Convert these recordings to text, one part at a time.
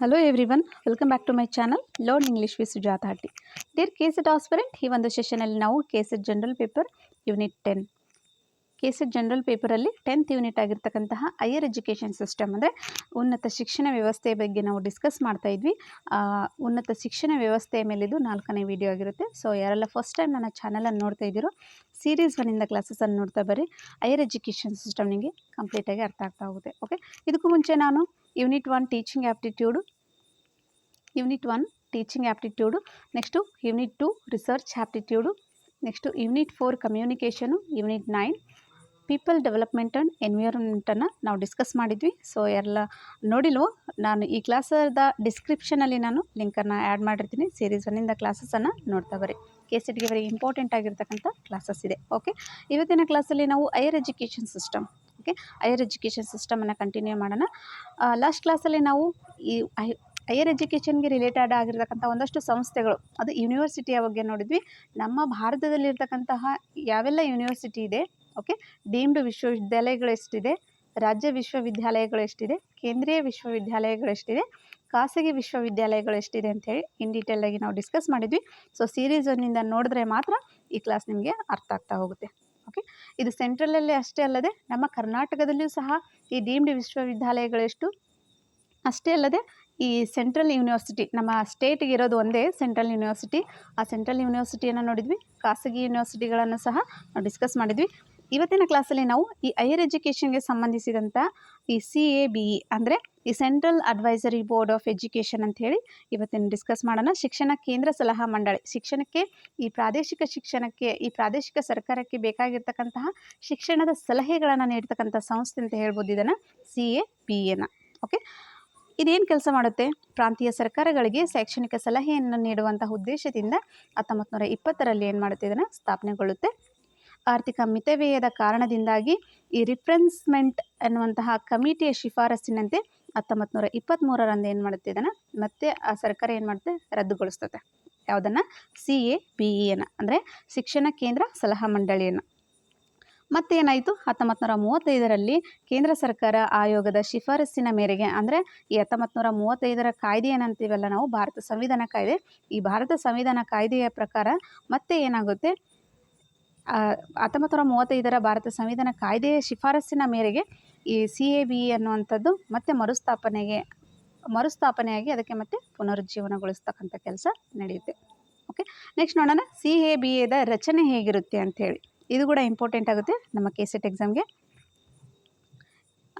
Hello one welcome back to my channel Learn English with Sujatha Hatti. K KSET aspirant ಈ ಒಂದು ಸೆಷನಲ್ಲಿ ನಾವು KSET general paper unit ten KSET general ಪೇಪರಲ್ಲಿ tenth unit ಆಗಿರ್ತಕ್ಕಂತಹ higher education system ಅಂದರೆ ಉನ್ನತ ಶಿಕ್ಷಣ ವ್ಯವಸ್ಥೆಯ ಬಗ್ಗೆ ನಾವು ಡಿಸ್ಕಸ್ ಮಾಡ್ತಾ ಇದ್ವಿ. ಉನ್ನತ ಶಿಕ್ಷಣ ವ್ಯವಸ್ಥೆಯ ಮೇಲಿದು ನಾಲ್ಕನೇ ವಿಡಿಯೋ ಆಗಿರುತ್ತೆ. ಸೊ ಯಾರೆಲ್ಲ ಫಸ್ಟ್ ಟೈಮ್ ನನ್ನ ಚಾನಲನ್ನು ನೋಡ್ತಾ ಇದ್ದೀರೋ ಸೀರೀಸ್ ಒನ್ನಿಂದ ಕ್ಲಾಸಸನ್ನು ನೋಡ್ತಾ ಬರ್ರಿ. ಹೈಯರ್ ಎಜುಕೇಷನ್ ಸಿಸ್ಟಮ್ ನಿಮಗೆ ಕಂಪ್ಲೀಟಾಗಿ ಅರ್ಥ ಆಗ್ತಾ ಹೋಗುತ್ತೆ. ಓಕೆ ಇದಕ್ಕೂ ಮುಂಚೆ ನಾನು unit one teaching aptitude unit one teaching aptitude next unit two research aptitude next unit four communication, unit nine people development and ಎನ್ವಿರಾನ್ಮೆಂಟನ್ನು ನಾವು ಡಿಸ್ಕಸ್ ಮಾಡಿದ್ವಿ. ಸೊ, ಎಲ್ಲ ನೋಡಿಲ್ವೋ, ನಾನು ಈ ಕ್ಲಾಸದ ಡಿಸ್ಕ್ರಿಪ್ಷನಲ್ಲಿ ನಾನು ಲಿಂಕನ್ನು ಆ್ಯಡ್ ಮಾಡಿರ್ತೀನಿ. ಸೀರೀಸ್ ಒನ್ನಿಂದ ಕ್ಲಾಸಸನ್ನು ನೋಡ್ತಾ ಬರ್ರಿ ಕೆ ಸೆಟ್ಗೆ ವೆರಿ ಇಂಪಾರ್ಟೆಂಟ್ ಆಗಿರ್ತಕ್ಕಂಥ ಕ್ಲಾಸಸ್ ಇದೆ ಓಕೆ? ಇವತ್ತಿನ ಕ್ಲಾಸಲ್ಲಿ ನಾವು higher education system okay higher education ಸಿಸ್ಟಮನ್ನು continue ಮಾಡೋಣ. ಲಾಸ್ಟ್ ಕ್ಲಾಸಲ್ಲಿ ನಾವು ಈ ಹೈಯರ್ ಎಜುಕೇಷನ್ಗೆ ರಿಲೇಟೆಡ್ ಆಗಿರ್ತಕ್ಕಂಥ ಒಂದಷ್ಟು ಸಂಸ್ಥೆಗಳು, ಅದು ಯೂನಿವರ್ಸಿಟಿಯ ಬಗ್ಗೆ ನೋಡಿದ್ವಿ. ನಮ್ಮ ಭಾರತದಲ್ಲಿರ್ತಕ್ಕಂತಹ ಯಾವೆಲ್ಲ ಯೂನಿವರ್ಸಿಟಿ ಇದೆ ಓಕೆ ಡೀಮ್ಡ್ ವಿಶ್ವವಿದ್ಯಾಲಯಗಳು ಎಷ್ಟಿದೆ, ರಾಜ್ಯ ವಿಶ್ವವಿದ್ಯಾಲಯಗಳು ಎಷ್ಟಿದೆ, ಕೇಂದ್ರೀಯ ವಿಶ್ವವಿದ್ಯಾಲಯಗಳು ಎಷ್ಟಿದೆ, ಖಾಸಗಿ ವಿಶ್ವವಿದ್ಯಾಲಯಗಳು ಎಷ್ಟಿದೆ ಅಂಥೇಳಿ ಇನ್ ಡೀಟೇಲ್ ಆಗಿ ನಾವು ಡಿಸ್ಕಸ್ ಮಾಡಿದ್ವಿ. ಸೊ ಸೀರೀಸ್ ಒನ್ನಿಂದ ನೋಡಿದ್ರೆ ಮಾತ್ರ ಈ ಕ್ಲಾಸ್ ನಿಮಗೆ ಅರ್ಥ ಆಗ್ತಾ ಹೋಗುತ್ತೆ. ಓಕೆ? ಇದು ಸೆಂಟ್ರಲಲ್ಲೇ ಅಷ್ಟೇ ಅಲ್ಲದೆ ನಮ್ಮ ಕರ್ನಾಟಕದಲ್ಲಿಯೂ ಸಹ ಈ ಡೀಮ್ಡ್ ವಿಶ್ವವಿದ್ಯಾಲಯಗಳೆಷ್ಟು? ಅಷ್ಟೇ ಅಲ್ಲದೆ ಈ ಸೆಂಟ್ರಲ್ ಯೂನಿವರ್ಸಿಟಿ, ನಮ್ಮ ಸ್ಟೇಟ್ಗೆ ಇರೋದು ಒಂದೇ ಸೆಂಟ್ರಲ್ ಯೂನಿವರ್ಸಿಟಿ. ಆ ಸೆಂಟ್ರಲ್ ಯೂನಿವರ್ಸಿಟಿಯನ್ನು ನೋಡಿದ್ವಿ. ಖಾಸಗಿ ಯೂನಿವರ್ಸಿಟಿಗಳನ್ನು ಸಹ ನಾವು ಡಿಸ್ಕಸ್ ಮಾಡಿದ್ವಿ. ಇವತ್ತಿನ ಕ್ಲಾಸಲ್ಲಿ ನಾವು ಈ ಹೈಯರ್ ಎಜುಕೇಷನ್ಗೆ ಸಂಬಂಧಿಸಿದಂಥ ಈ ಸಿ ಎ ಬಿ ಇ ಅಂದರೆ ಈ central advisory board of education ಅಂತ ಹೇಳಿ ಇವತ್ತಿನ ಡಿಸ್ಕಸ್ ಮಾಡೋಣ. ಶಿಕ್ಷಣ ಕೇಂದ್ರ ಸಲಹಾ ಮಂಡಳಿ. ಶಿಕ್ಷಣಕ್ಕೆ ಈ ಪ್ರಾದೇಶಿಕ ಶಿಕ್ಷಣಕ್ಕೆ, ಈ ಪ್ರಾದೇಶಿಕ ಸರ್ಕಾರಕ್ಕೆ ಬೇಕಾಗಿರ್ತಕ್ಕಂತಹ ಶಿಕ್ಷಣದ ಸಲಹೆಗಳನ್ನು ನೀಡ್ತಕ್ಕಂಥ ಸಂಸ್ಥೆ ಅಂತ ಹೇಳ್ಬೋದು ಇದನ್ನು ಸಿ ಎ ಬಿ ಎನ ಓಕೆ ಇದೇನು ಕೆಲಸ ಮಾಡುತ್ತೆ? ಪ್ರಾಂತೀಯ ಸರ್ಕಾರಗಳಿಗೆ ಶೈಕ್ಷಣಿಕ ಸಲಹೆಯನ್ನು ನೀಡುವಂತಹ ಉದ್ದೇಶದಿಂದ ಹತ್ತೊಂಬತ್ತು ನೂರ ಇಪ್ಪತ್ತರಲ್ಲಿ ಏನು ಮಾಡುತ್ತೆ ಇದನ್ನು ಸ್ಥಾಪನೆಗೊಳ್ಳುತ್ತೆ? ಆರ್ಥಿಕ ಮಿತವ್ಯಯದ ಕಾರಣದಿಂದಾಗಿ ಈ ರಿಫ್ರೆನ್ಸ್ಮೆಂಟ್ ಎನ್ನುವಂತಹ ಕಮಿಟಿಯ ಶಿಫಾರಸ್ಸಿನಂತೆ ಹತ್ತೊಂಬತ್ತು ನೂರ ಇಪ್ಪತ್ತ್ಮೂರರಂದು ಏನು ಮಾಡುತ್ತೆ ಇದನ್ನು? ಮತ್ತೆ ಆ ಸರ್ಕಾರ ಏನು ಮಾಡುತ್ತೆ? ರದ್ದುಗೊಳಿಸ್ತದೆ. ಯಾವುದನ್ನು? ಸಿ ಎ, ಬಿ ಇಯನ್ನು ಅಂದರೆ ಶಿಕ್ಷಣ ಕೇಂದ್ರ ಸಲಹಾ ಮಂಡಳಿಯನ್ನು. ಮತ್ತೇನಾಯಿತು? ಹತ್ತೊಂಬತ್ತು ನೂರ ಮೂವತ್ತೈದರಲ್ಲಿ ಕೇಂದ್ರ ಸರ್ಕಾರ ಆಯೋಗದ ಶಿಫಾರಸ್ಸಿನ ಮೇರೆಗೆ, ಅಂದರೆ ಈ ಹತ್ತೊಂಬತ್ತು ನೂರ ಮೂವತ್ತೈದರ ಕಾಯ್ದೆ ಏನಂತೀವಲ್ಲ ನಾವು? ಭಾರತ ಸಂವಿಧಾನ ಕಾಯ್ದೆ. ಈ ಭಾರತ ಸಂವಿಧಾನ ಕಾಯ್ದೆಯ ಪ್ರಕಾರ ಮತ್ತೆ ಏನಾಗುತ್ತೆ? ಹತ್ತೊಂಬತ್ತು ನೂರ ಮೂವತ್ತೈದರ ಭಾರತ ಸಂವಿಧಾನ ಕಾಯ್ದೆಯ ಶಿಫಾರಸ್ಸಿನ ಮೇರೆಗೆ ಈ ಸಿ ಎ ಬಿ ಅನ್ನುವಂಥದ್ದು ಮತ್ತೆ ಮರುಸ್ಥಾಪನೆಗೆ, ಮರುಸ್ಥಾಪನೆಯಾಗಿ ಅದಕ್ಕೆ ಮತ್ತೆ ಪುನರುಜ್ಜೀವನಗೊಳಿಸ್ತಕ್ಕಂಥ ಕೆಲಸ ನಡೆಯುತ್ತೆ. ಓಕೆ ನೆಕ್ಸ್ಟ್ ನೋಡೋಣ, ಸಿ ಎ ಬಿ ಎದ ರಚನೆ ಹೇಗಿರುತ್ತೆ ಅಂಥೇಳಿ. ಇದು ಕೂಡ ಇಂಪಾರ್ಟೆಂಟ್ ಆಗುತ್ತೆ ನಮ್ಮ ಕೆ ಸೆಟ್ ಎಕ್ಸಾಮ್ಗೆ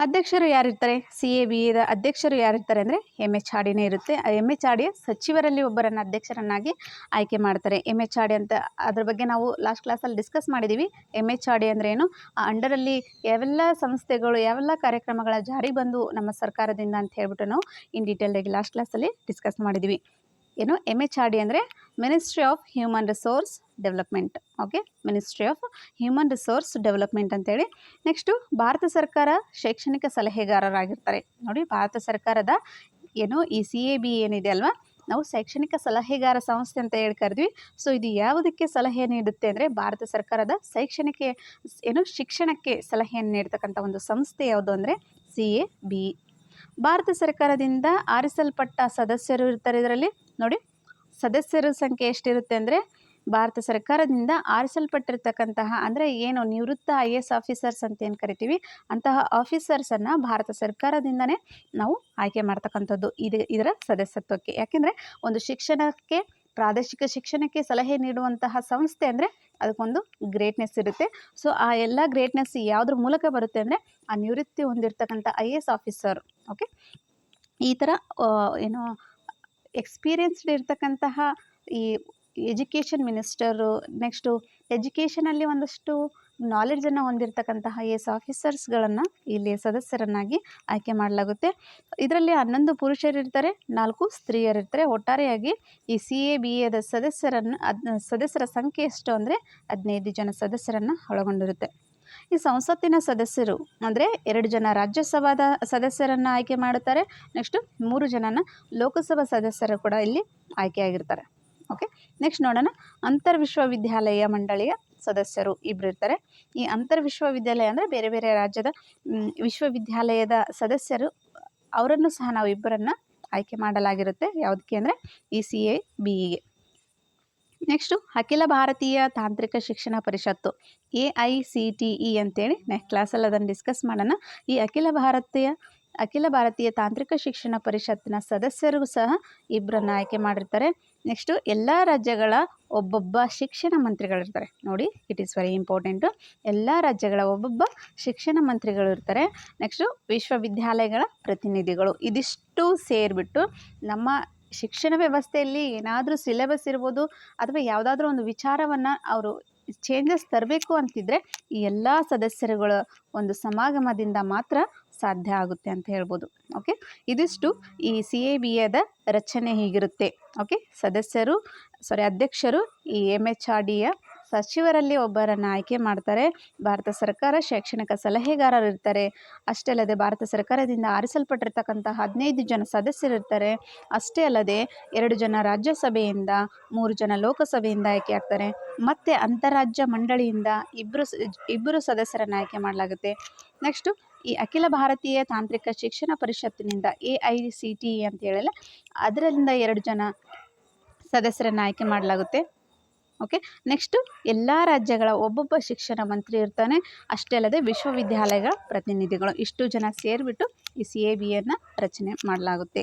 ಅಧ್ಯಕ್ಷರು ಯಾರಿರ್ತಾರೆ? ಸಿ ಎ ಬಿ ಎದ ಅಧ್ಯಕ್ಷರು ಯಾರಿರ್ತಾರೆ ಅಂದರೆ ಎಂ ಎಚ್ ಆಡಿನೇ ಇರುತ್ತೆ. ಎಂ ಎಚ್ ಆಡಿಯ ಸಚಿವರಲ್ಲಿ ಒಬ್ಬರನ್ನು ಅಧ್ಯಕ್ಷರನ್ನಾಗಿ ಆಯ್ಕೆ ಮಾಡ್ತಾರೆ. ಎಂ ಎಚ್ ಆಡಿ ಅಂತ ಅದ್ರ ಬಗ್ಗೆ ನಾವು ಲಾಸ್ಟ್ ಕ್ಲಾಸಲ್ಲಿ ಡಿಸ್ಕಸ್ ಮಾಡಿದ್ದೀವಿ ಎಂ ಎಚ್ ಆಡಿ ಅಂದರೆ ಏನು? ಆ ಅಂಡರಲ್ಲಿ ಯಾವೆಲ್ಲ ಸಂಸ್ಥೆಗಳು, ಯಾವೆಲ್ಲ ಕಾರ್ಯಕ್ರಮಗಳ ಜಾರಿ ಬಂದು ನಮ್ಮ ಸರ್ಕಾರದಿಂದ ಅಂತ ಹೇಳ್ಬಿಟ್ಟು ನಾವು ಇನ್ ಡೀಟೇಲ್ಡಾಗಿ ಲಾಸ್ಟ್ ಕ್ಲಾಸಲ್ಲಿ ಡಿಸ್ಕಸ್ ಮಾಡಿದ್ದೀವಿ ಏನು ಎಂ ಎಚ್ ಆರ್ ಡಿ ಅಂದರೆ ministry of human resource development okay ministry of human resource development ಅಂತೇಳಿ. ನೆಕ್ಸ್ಟು ಭಾರತ ಸರ್ಕಾರ ಶೈಕ್ಷಣಿಕ ಸಲಹೆಗಾರರಾಗಿರ್ತಾರೆ. ನೋಡಿ, ಭಾರತ ಸರ್ಕಾರದ ಏನು, ಈ ಸಿ ಎ ಬಿ ಏನಿದೆ ಅಲ್ವಾ? ನಾವು ಶೈಕ್ಷಣಿಕ ಸಲಹೆಗಾರ ಸಂಸ್ಥೆ ಅಂತ ಹೇಳಿ ಕರೆದ್ವಿ. ಸೊ ಇದು ಯಾವುದಕ್ಕೆ ಸಲಹೆ ನೀಡುತ್ತೆ ಅಂದರೆ, ಭಾರತ ಸರ್ಕಾರದ ಶೈಕ್ಷಣಿಕ, ಏನು, ಶಿಕ್ಷಣಕ್ಕೆ ಸಲಹೆಯನ್ನು ನೀಡ್ತಕ್ಕಂಥ ಒಂದು ಸಂಸ್ಥೆ ಯಾವುದು ಅಂದರೆ ಸಿ ಎ ಬಿ ಭಾರತ ಸರ್ಕಾರದಿಂದ ಆರಿಸಲ್ಪಟ್ಟ ಸದಸ್ಯರು ಇರ್ತಾರೆ ಇದರಲ್ಲಿ. ನೋಡಿ, ಸದಸ್ಯರ ಸಂಖ್ಯೆ ಎಷ್ಟಿರುತ್ತೆ ಅಂದರೆ, ಭಾರತ ಸರ್ಕಾರದಿಂದ ಆರಿಸಲ್ಪಟ್ಟಿರ್ತಕ್ಕಂತಹ ಅಂದರೆ ಏನು ನಿವೃತ್ತ ಐ ಎಸ್ ಆಫೀಸರ್ಸ್ ಅಂತ ಏನು ಕರಿತೀವಿ, ಅಂತಹ ಆಫೀಸರ್ಸನ್ನು ಭಾರತ ಸರ್ಕಾರದಿಂದನೇ ನಾವು ಆಯ್ಕೆ ಮಾಡ್ತಕ್ಕಂಥದ್ದು. ಇದು ಇದರ ಸದಸ್ಯತ್ವಕ್ಕೆ. ಯಾಕೆಂದರೆ, ಒಂದು ಶಿಕ್ಷಣಕ್ಕೆ ಪ್ರಾದೇಶಿಕ ಶಿಕ್ಷಣಕ್ಕೆ ಸಲಹೆ ನೀಡುವಂತಹ ಸಂಸ್ಥೆ ಅಂದರೆ ಅದಕ್ಕೊಂದು ಗ್ರೇಟ್ನೆಸ್ ಇರುತ್ತೆ. ಸೊ ಆ ಎಲ್ಲ ಗ್ರೇಟ್ನೆಸ್ ಯಾವುದ್ರ ಮೂಲಕ ಬರುತ್ತೆ ಅಂದರೆ ಆ ನಿವೃತ್ತಿ ಹೊಂದಿರತಕ್ಕಂಥ I A S officer okay ಈ ಥರ ಏನು ಎಕ್ಸ್ಪೀರಿಯನ್ಸ್ಡ್ ಇರ್ತಕ್ಕಂತಹ ಈ ಎಜುಕೇಷನ್ ಮಿನಿಸ್ಟರು ನೆಕ್ಸ್ಟು ಎಜುಕೇಷನಲ್ಲಿ ಒಂದಷ್ಟು ನಾಲೆಡ್ಜನ್ನು ಹೊಂದಿರತಕ್ಕಂತಹ ಎ ಎಸ್ ಆಫೀಸರ್ಸ್ಗಳನ್ನು ಇಲ್ಲಿ ಸದಸ್ಯರನ್ನಾಗಿ ಆಯ್ಕೆ ಮಾಡಲಾಗುತ್ತೆ. ಇದರಲ್ಲಿ ಹನ್ನೊಂದು ಪುರುಷರಿರ್ತಾರೆ ನಾಲ್ಕು ಸ್ತ್ರೀಯರಿರ್ತಾರೆ ಒಟ್ಟಾರೆಯಾಗಿ ಈ ಸಿ ಎ ಬಿ ಎದ ಸದಸ್ಯರನ್ನು, ಅದ್, ಸದಸ್ಯರ ಸಂಖ್ಯೆ ಎಷ್ಟು ಅಂದರೆ ಹದಿನೈದು ಜನ ಸದಸ್ಯರನ್ನು ಒಳಗೊಂಡಿರುತ್ತೆ. ಈ ಸಂಸತ್ತಿನ ಸದಸ್ಯರು ಅಂದರೆ ಎರಡು ಜನ ರಾಜ್ಯಸಭಾದ ಸದಸ್ಯರನ್ನು ಆಯ್ಕೆ ಮಾಡುತ್ತಾರೆ ನೆಕ್ಸ್ಟು ಮೂರು ಜನನ ಲೋಕಸಭಾ ಸದಸ್ಯರು ಕೂಡ ಇಲ್ಲಿ ಆಯ್ಕೆಯಾಗಿರ್ತಾರೆ. ಓಕೆ ನೆಕ್ಸ್ಟ್ ನೋಡೋಣ. ಅಂತರ್ ವಿಶ್ವವಿದ್ಯಾಲಯ ಮಂಡಳಿಯ ಸದಸ್ಯರು ಇಬ್ಬರು ಇರ್ತಾರೆ. ಈ ಅಂತರ್ ವಿಶ್ವವಿದ್ಯಾಲಯ ಅಂದರೆ ಬೇರೆ ಬೇರೆ ರಾಜ್ಯದ ವಿಶ್ವವಿದ್ಯಾಲಯದ ಸದಸ್ಯರು, ಅವರನ್ನು ಸಹ ನಾವು ಇಬ್ಬರನ್ನು ಆಯ್ಕೆ ಮಾಡಲಾಗಿರುತ್ತೆ. ಯಾವುದಕ್ಕೆ ಅಂದರೆ ಇ ಸಿ ಎ ಬಿ ಇಗೆ ನೆಕ್ಸ್ಟು ಅಖಿಲ ಭಾರತೀಯ ತಾಂತ್ರಿಕ ಶಿಕ್ಷಣ ಪರಿಷತ್ತು A I C T E ಅಂತೇಳಿ ನೆಕ್ಸ್ಟ್ ಕ್ಲಾಸಲ್ಲಿ ಅದನ್ನು ಡಿಸ್ಕಸ್ ಮಾಡೋಣ. ಈ ಅಖಿಲ ಭಾರತೀಯ ಅಖಿಲ ಭಾರತೀಯ ತಾಂತ್ರಿಕ ಶಿಕ್ಷಣ ಪರಿಷತ್ತಿನ ಸದಸ್ಯರು ಸಹ ಇಬ್ಬರನ್ನ ಆಯ್ಕೆ ಮಾಡಿರ್ತಾರೆ. ನೆಕ್ಸ್ಟು ಎಲ್ಲ ರಾಜ್ಯಗಳ ಒಬ್ಬೊಬ್ಬ ಶಿಕ್ಷಣ ಮಂತ್ರಿಗಳಿರ್ತಾರೆ. ನೋಡಿ ಇಟ್ ಈಸ್ ವೆರಿ ಇಂಪಾರ್ಟೆಂಟು ಎಲ್ಲ ರಾಜ್ಯಗಳ ಒಬ್ಬೊಬ್ಬ ಶಿಕ್ಷಣ ಮಂತ್ರಿಗಳು ಇರ್ತಾರೆ. ನೆಕ್ಸ್ಟು ವಿಶ್ವವಿದ್ಯಾಲಯಗಳ ಪ್ರತಿನಿಧಿಗಳು. ಇದಿಷ್ಟು ಸೇರಿಬಿಟ್ಟು ನಮ್ಮ ಶಿಕ್ಷಣ ವ್ಯವಸ್ಥೆಯಲ್ಲಿ ಏನಾದರೂ ಸಿಲೆಬಸ್ ಇರ್ಬೋದು ಅಥವಾ ಯಾವುದಾದ್ರೂ ಒಂದು ವಿಚಾರವನ್ನು ಅವರು ಚೇಂಜಸ್ ತರಬೇಕು ಅಂತಿದ್ರೆ ಈ ಎಲ್ಲ ಸದಸ್ಯರುಗಳ ಒಂದು ಸಮಾಗಮದಿಂದ ಮಾತ್ರ ಸಾಧ್ಯ ಆಗುತ್ತೆ ಅಂತ ಹೇಳ್ಬೋದು ಓಕೆ ಇದಿಷ್ಟು ಈ ಸಿ ಎ ಬಿ ಎದ ರಚನೆ ಹೀಗಿರುತ್ತೆ ಓಕೆ ಸದಸ್ಯರು ಸಾರಿ ಅಧ್ಯಕ್ಷರು ಈ ಎಂ ಎಚ್ ಆರ್ ಡಿಯ ಸಚಿವರಲ್ಲಿ ಒಬ್ಬರನ್ನು ಆಯ್ಕೆ ಮಾಡ್ತಾರೆ, ಭಾರತ ಸರ್ಕಾರ ಶೈಕ್ಷಣಿಕ ಸಲಹೆಗಾರರು ಇರ್ತಾರೆ, ಅಷ್ಟೇ ಅಲ್ಲದೆ ಭಾರತ ಸರ್ಕಾರದಿಂದ ಆರಿಸಲ್ಪಟ್ಟಿರ್ತಕ್ಕಂಥ ಹದಿನೈದು ಜನ ಸದಸ್ಯರಿರ್ತಾರೆ ಅಷ್ಟೇ ಅಲ್ಲದೆ ಎರಡು ಜನ ರಾಜ್ಯಸಭೆಯಿಂದ, ಮೂರು ಜನ ಲೋಕಸಭೆಯಿಂದ ಆಯ್ಕೆ ಆಗ್ತಾರೆ, ಮತ್ತು ಅಂತಾರಾಜ್ಯ ಮಂಡಳಿಯಿಂದ ಇಬ್ಬರು ಇಬ್ಬರು ಸದಸ್ಯರನ್ನು ಆಯ್ಕೆ ಮಾಡಲಾಗುತ್ತೆ. ನೆಕ್ಸ್ಟು ಈ ಅಖಿಲ ಭಾರತೀಯ ತಾಂತ್ರಿಕ ಶಿಕ್ಷಣ ಪರಿಷತ್ತಿನಿಂದ A I C T E ಅಂತ ಹೇಳಲ್ಲ ಅದರಿಂದ ಎರಡು ಜನ ಸದಸ್ಯರನ್ನು ಆಯ್ಕೆ ಮಾಡಲಾಗುತ್ತೆ. ಓಕೆ, ನೆಕ್ಸ್ಟು ಎಲ್ಲ ರಾಜ್ಯಗಳ ಒಬ್ಬೊಬ್ಬ ಶಿಕ್ಷಣ ಮಂತ್ರಿ ಇರ್ತಾನೆ, ಅಷ್ಟೇ ಅಲ್ಲದೆ ವಿಶ್ವವಿದ್ಯಾಲಯಗಳ ಪ್ರತಿನಿಧಿಗಳು, ಇಷ್ಟು ಜನ ಸೇರಿಬಿಟ್ಟು ಈ ಸಿ ಎ ಬಿಯನ್ನು ರಚನೆ ಮಾಡಲಾಗುತ್ತೆ.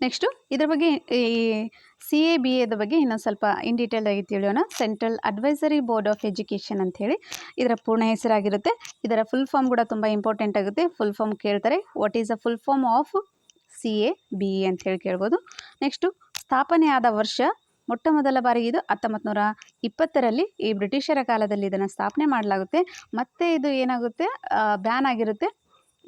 ನೆಕ್ಸ್ಟು ಇದ್ರ ಬಗ್ಗೆ ಈ ಸಿ ಎ ಬಿ ಎದ ಬಗ್ಗೆ ಇನ್ನೊಂದು ಸ್ವಲ್ಪ ಇನ್ ಡೀಟೇಲ್ ಆಗಿ ತಿಳಿಯೋಣ. Central advisory board of education ಅಂಥೇಳಿ ಇದರ ಪೂರ್ಣ ಹೆಸರಾಗಿರುತ್ತೆ. ಇದರ ಫುಲ್ ಫಾರ್ಮ್ ಕೂಡ ತುಂಬ ಇಂಪಾರ್ಟೆಂಟ್ ಆಗುತ್ತೆ. ಫುಲ್ ಫಾರ್ಮ್ ಕೇಳ್ತಾರೆ. What is a full form of C A B E ಅಂತೇಳಿ ಕೇಳ್ಬೋದು. ನೆಕ್ಸ್ಟು ಸ್ಥಾಪನೆ ಆದ ವರ್ಷ ಮೊಟ್ಟ ಮೊದಲ ಬಾರಿಗೆ ಇದು ಹತ್ತೊಂಬತ್ತು ನೂರ ಇಪ್ಪತ್ತರಲ್ಲಿ ಈ ಬ್ರಿಟಿಷರ ಕಾಲದಲ್ಲಿ ಇದನ್ನು ಸ್ಥಾಪನೆ ಮಾಡಲಾಗುತ್ತೆ. ಮತ್ತೆ ಇದು ಏನಾಗುತ್ತೆ? ಬ್ಯಾನ್ ಆಗಿರುತ್ತೆ.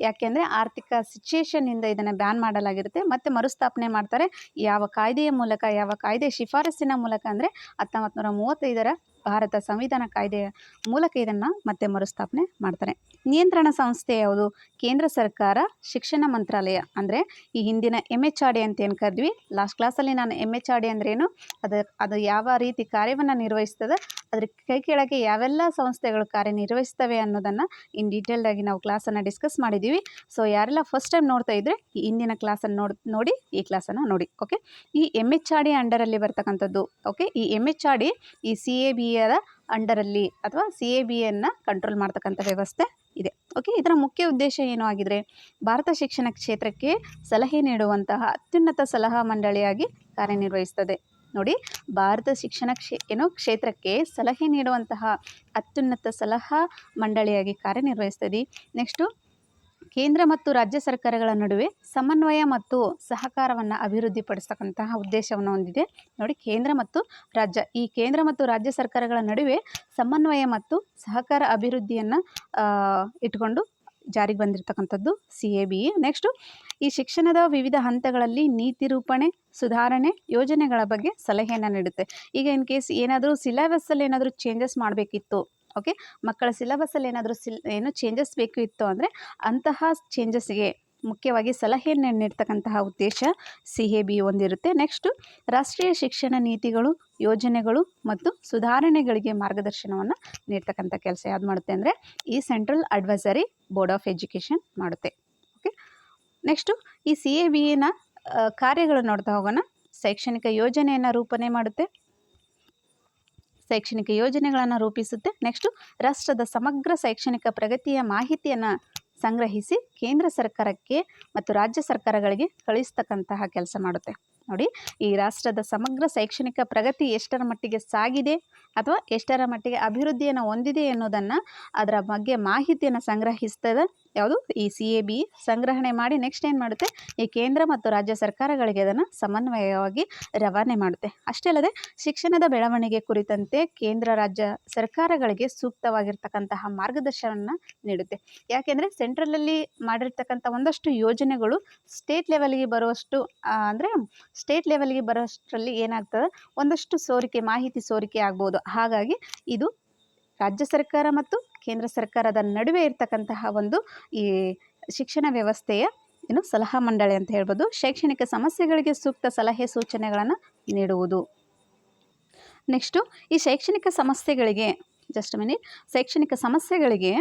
ಯಾಕೆಂದರೆ ಆರ್ಥಿಕ ಸಿಚುಯೇಷನ್ನಿಂದ ಇದನ್ನು ಬ್ಯಾನ್ ಮಾಡಲಾಗಿರುತ್ತೆ, ಮತ್ತು ಮರುಸ್ಥಾಪನೆ ಮಾಡ್ತಾರೆ. ಯಾವ ಕಾಯ್ದೆಯ ಮೂಲಕ, ಯಾವ ಕಾಯ್ದೆ ಶಿಫಾರಸ್ಸಿನ ಮೂಲಕ ಅಂದರೆ ಹತ್ತೊಂಬತ್ತು ನೂರ ಮೂವತ್ತೈದರ ಭಾರತ ಸಂವಿಧಾನ ಕಾಯ್ದೆಯ ಮೂಲಕ ಇದನ್ನು ಮತ್ತೆ ಮರುಸ್ಥಾಪನೆ ಮಾಡ್ತಾರೆ. ನಿಯಂತ್ರಣ ಸಂಸ್ಥೆ ಯಾವುದು? ಕೇಂದ್ರ ಸರ್ಕಾರ, ಶಿಕ್ಷಣ ಮಂತ್ರಾಲಯ. ಅಂದರೆ ಈ ಹಿಂದಿನ ಎಂ ಎಚ್ ಆರ್ ಡಿ ಅಂತ ಏನು ಕರೆದ್ವಿ? ಲಾಸ್ಟ್ ಕ್ಲಾಸಲ್ಲಿ ನಾನು ಎಂ ಎಚ್ ಆರ್ ಡಿ ಅಂದ್ರೇನು? ಅದು ಅದು ಯಾವ ರೀತಿ ಕಾರ್ಯವನ್ನು ನಿರ್ವಹಿಸ್ತದೆ? ಅದ್ರ ಕೈ ಕೆಳಗೆ ಯಾವೆಲ್ಲ ಸಂಸ್ಥೆಗಳು ಕಾರ್ಯನಿರ್ವಹಿಸ್ತವೆ ಅನ್ನೋದನ್ನು ಇನ್ ಡೀಟೇಲ್ಡಾಗಿ ನಾವು ಕ್ಲಾಸನ್ನು ಡಿಸ್ಕಸ್ ಮಾಡಿದ್ದೀವಿ ಸೊ ಯಾರೆಲ್ಲ ಫಸ್ಟ್ ಟೈಮ್ ನೋಡ್ತಾ ಇದ್ದರೆ ಈ ಹಿಂದಿನ ಕ್ಲಾಸನ್ನು ನೋಡಿ ನೋಡಿ, ಈ ಕ್ಲಾಸನ್ನು ನೋಡಿ ಓಕೆ ಈ ಎಂ ಎಚ್ ಆರ್ ಡಿ ಅಂಡರಲ್ಲಿ ಬರ್ತಕ್ಕಂಥದ್ದು ಓಕೆ ಈ ಎಂ ಎಚ್ ಆರ್ ಡಿ ಈ ಸಿ ಎ ಬಿ ಎದ ಅಂಡರಲ್ಲಿ ಅಥವಾ ಸಿ ಎ ಬಿ ಎನ್ನು ಕಂಟ್ರೋಲ್ ಮಾಡ್ತಕ್ಕಂಥ ವ್ಯವಸ್ಥೆ ಇದೆ. ಓಕೆ ಇದರ ಮುಖ್ಯ ಉದ್ದೇಶ ಏನು ಆಗಿದ್ರೆ, ಭಾರತ ಶಿಕ್ಷಣ ಕ್ಷೇತ್ರಕ್ಕೆ ಸಲಹೆ ನೀಡುವಂತಹ ಅತ್ಯುನ್ನತ ಸಲಹಾ ಮಂಡಳಿಯಾಗಿ ಕಾರ್ಯನಿರ್ವಹಿಸ್ತದೆ. ನೋಡಿ, ಭಾರತ ಶಿಕ್ಷಣ ಕ್ಷೇ, ಏನು ಕ್ಷೇತ್ರಕ್ಕೆ ಸಲಹೆ ನೀಡುವಂತಹ ಅತ್ಯುನ್ನತ ಸಲಹಾ ಮಂಡಳಿಯಾಗಿ ಕಾರ್ಯನಿರ್ವಹಿಸ್ತದೆ. ನೆಕ್ಸ್ಟು ಕೇಂದ್ರ ಮತ್ತು ರಾಜ್ಯ ಸರ್ಕಾರಗಳ ನಡುವೆ ಸಮನ್ವಯ ಮತ್ತು ಸಹಕಾರವನ್ನು ಅಭಿವೃದ್ಧಿಪಡಿಸ್ತಕ್ಕಂತಹ ಉದ್ದೇಶವನ್ನು ಹೊಂದಿದೆ. ನೋಡಿ, ಕೇಂದ್ರ ಮತ್ತು ರಾಜ್ಯ, ಈ ಕೇಂದ್ರ ಮತ್ತು ರಾಜ್ಯ ಸರ್ಕಾರಗಳ ನಡುವೆ ಸಮನ್ವಯ ಮತ್ತು ಸಹಕಾರ ಅಭಿವೃದ್ಧಿಯನ್ನು ಇಟ್ಕೊಂಡು ಜಾರಿಗೆ ಬಂದಿರತಕ್ಕಂಥದ್ದು ಸಿ ಎ ಬಿ ನೆಕ್ಸ್ಟು ಈ ಶಿಕ್ಷಣದ ವಿವಿಧ ಹಂತಗಳಲ್ಲಿ ನೀತಿ ರೂಪಣೆ, ಸುಧಾರಣೆ ಯೋಜನೆಗಳ ಬಗ್ಗೆ ಸಲಹೆಯನ್ನು ನೀಡುತ್ತೆ. ಈಗ ಇನ್ ಕೇಸ್ ಏನಾದರೂ ಸಿಲೆಬಸ್ಸಲ್ಲಿ ಏನಾದರೂ ಚೇಂಜಸ್ ಮಾಡಬೇಕಿತ್ತು ಓಕೆ? ಮಕ್ಕಳ ಸಿಲೆಬಸ್ಸಲ್ಲಿ ಏನಾದರೂ ಸಿಲ್, ಏನು ಚೇಂಜಸ್ ಬೇಕು ಇತ್ತು ಅಂದರೆ ಅಂತಹ ಚೇಂಜಸ್ಗೆ ಮುಖ್ಯವಾಗಿ ಸಲಹೆಯನ್ನು ನೀಡ್ತಕ್ಕಂತಹ ಉದ್ದೇಶ ಸಿ ಎ ಬಿ ಹೊಂದಿರುತ್ತೆ ನೆಕ್ಸ್ಟು ರಾಷ್ಟ್ರೀಯ ಶಿಕ್ಷಣ ನೀತಿಗಳು, ಯೋಜನೆಗಳು ಮತ್ತು ಸುಧಾರಣೆಗಳಿಗೆ ಮಾರ್ಗದರ್ಶನವನ್ನು ನೀಡ್ತಕ್ಕಂಥ ಕೆಲಸ ಯಾವ್ದು ಮಾಡುತ್ತೆ ಅಂದರೆ ಈ central advisory board of education ಮಾಡುತ್ತೆ. ಓಕೆ? ನೆಕ್ಸ್ಟು ಈ ಸಿ ಎ ಬಿ ಎನ ಕಾರ್ಯಗಳು ನೋಡ್ತಾ ಹೋಗೋಣ. ಶೈಕ್ಷಣಿಕ ಯೋಜನೆಯನ್ನು ರೂಪಣೆ ಮಾಡುತ್ತೆ. ಶೈಕ್ಷಣಿಕ ಯೋಜನೆಗಳನ್ನು ರೂಪಿಸುತ್ತೆ. ನೆಕ್ಸ್ಟು ರಾಷ್ಟ್ರದ ಸಮಗ್ರ ಶೈಕ್ಷಣಿಕ ಪ್ರಗತಿಯ ಮಾಹಿತಿಯನ್ನು ಸಂಗ್ರಹಿಸಿ ಕೇಂದ್ರ ಸರ್ಕಾರಕ್ಕೆ ಮತ್ತು ರಾಜ್ಯ ಸರ್ಕಾರಗಳಿಗೆ ಕಳಿಸ್ತಕ್ಕಂತಹ ಕೆಲಸ ಮಾಡುತ್ತೆ. ನೋಡಿ, ಈ ರಾಷ್ಟ್ರದ ಸಮಗ್ರ ಶೈಕ್ಷಣಿಕ ಪ್ರಗತಿ ಎಷ್ಟರ ಮಟ್ಟಿಗೆ ಸಾಗಿದೆ ಅಥವಾ ಎಷ್ಟರ ಮಟ್ಟಿಗೆ ಅಭಿವೃದ್ಧಿಯನ್ನು ಹೊಂದಿದೆ ಎನ್ನುವುದನ್ನು ಅದರ ಬಗ್ಗೆ ಮಾಹಿತಿಯನ್ನು ಸಂಗ್ರಹಿಸ್ತದೆ. ಯಾವುದು? ಈ ಸಿ ಎ ಬಿ ಸಂಗ್ರಹಣೆ ಮಾಡಿ ನೆಕ್ಸ್ಟ್ ಏನು ಮಾಡುತ್ತೆ? ಈ ಕೇಂದ್ರ ಮತ್ತು ರಾಜ್ಯ ಸರ್ಕಾರಗಳಿಗೆ ಅದನ್ನು ಸಮನ್ವಯವಾಗಿ ರವಾನೆ ಮಾಡುತ್ತೆ. ಅಷ್ಟೇ ಅಲ್ಲದೆ, ಶಿಕ್ಷಣದ ಬೆಳವಣಿಗೆ ಕುರಿತಂತೆ ಕೇಂದ್ರ, ರಾಜ್ಯ ಸರ್ಕಾರಗಳಿಗೆ ಸೂಕ್ತವಾಗಿರ್ತಕ್ಕಂತಹ ಮಾರ್ಗದರ್ಶನವನ್ನು ನೀಡುತ್ತೆ. ಯಾಕೆಂದರೆ ಸೆಂಟ್ರಲಲ್ಲಿ ಮಾಡಿರ್ತಕ್ಕಂಥ ಒಂದಷ್ಟು ಯೋಜನೆಗಳು ಸ್ಟೇಟ್ ಲೆವೆಲ್ಗೆ ಬರುವಷ್ಟು ಅಂದರೆ ಸ್ಟೇಟ್ ಲೆವೆಲ್ಗೆ ಬರೋಷ್ಟರಲ್ಲಿ ಏನಾಗ್ತದೆ? ಒಂದಷ್ಟು ಸೋರಿಕೆ, ಮಾಹಿತಿ ಸೋರಿಕೆ ಆಗ್ಬೋದು. ಹಾಗಾಗಿ ಇದು ರಾಜ್ಯ ಸರ್ಕಾರ ಮತ್ತು ಕೇಂದ್ರ ಸರ್ಕಾರದ ನಡುವೆ ಇರತಕ್ಕಂತಹ ಒಂದು ಈ ಶಿಕ್ಷಣ ವ್ಯವಸ್ಥೆಯ ಏನು ಸಲಹಾ ಮಂಡಳಿ ಅಂತ ಹೇಳ್ಬೋದು, ಶೈಕ್ಷಣಿಕ ಸಮಸ್ಯೆಗಳಿಗೆ ಸೂಕ್ತ ಸಲಹೆ ಸೂಚನೆಗಳನ್ನು ನೀಡುವುದು. ನೆಕ್ಸ್ಟು, ಈ ಶೈಕ್ಷಣಿಕ ಸಮಸ್ಯೆಗಳಿಗೆ ಜಸ್ಟ್ ಮಿನಿಟ್ ಶೈಕ್ಷಣಿಕ ಸಮಸ್ಯೆಗಳಿಗೆ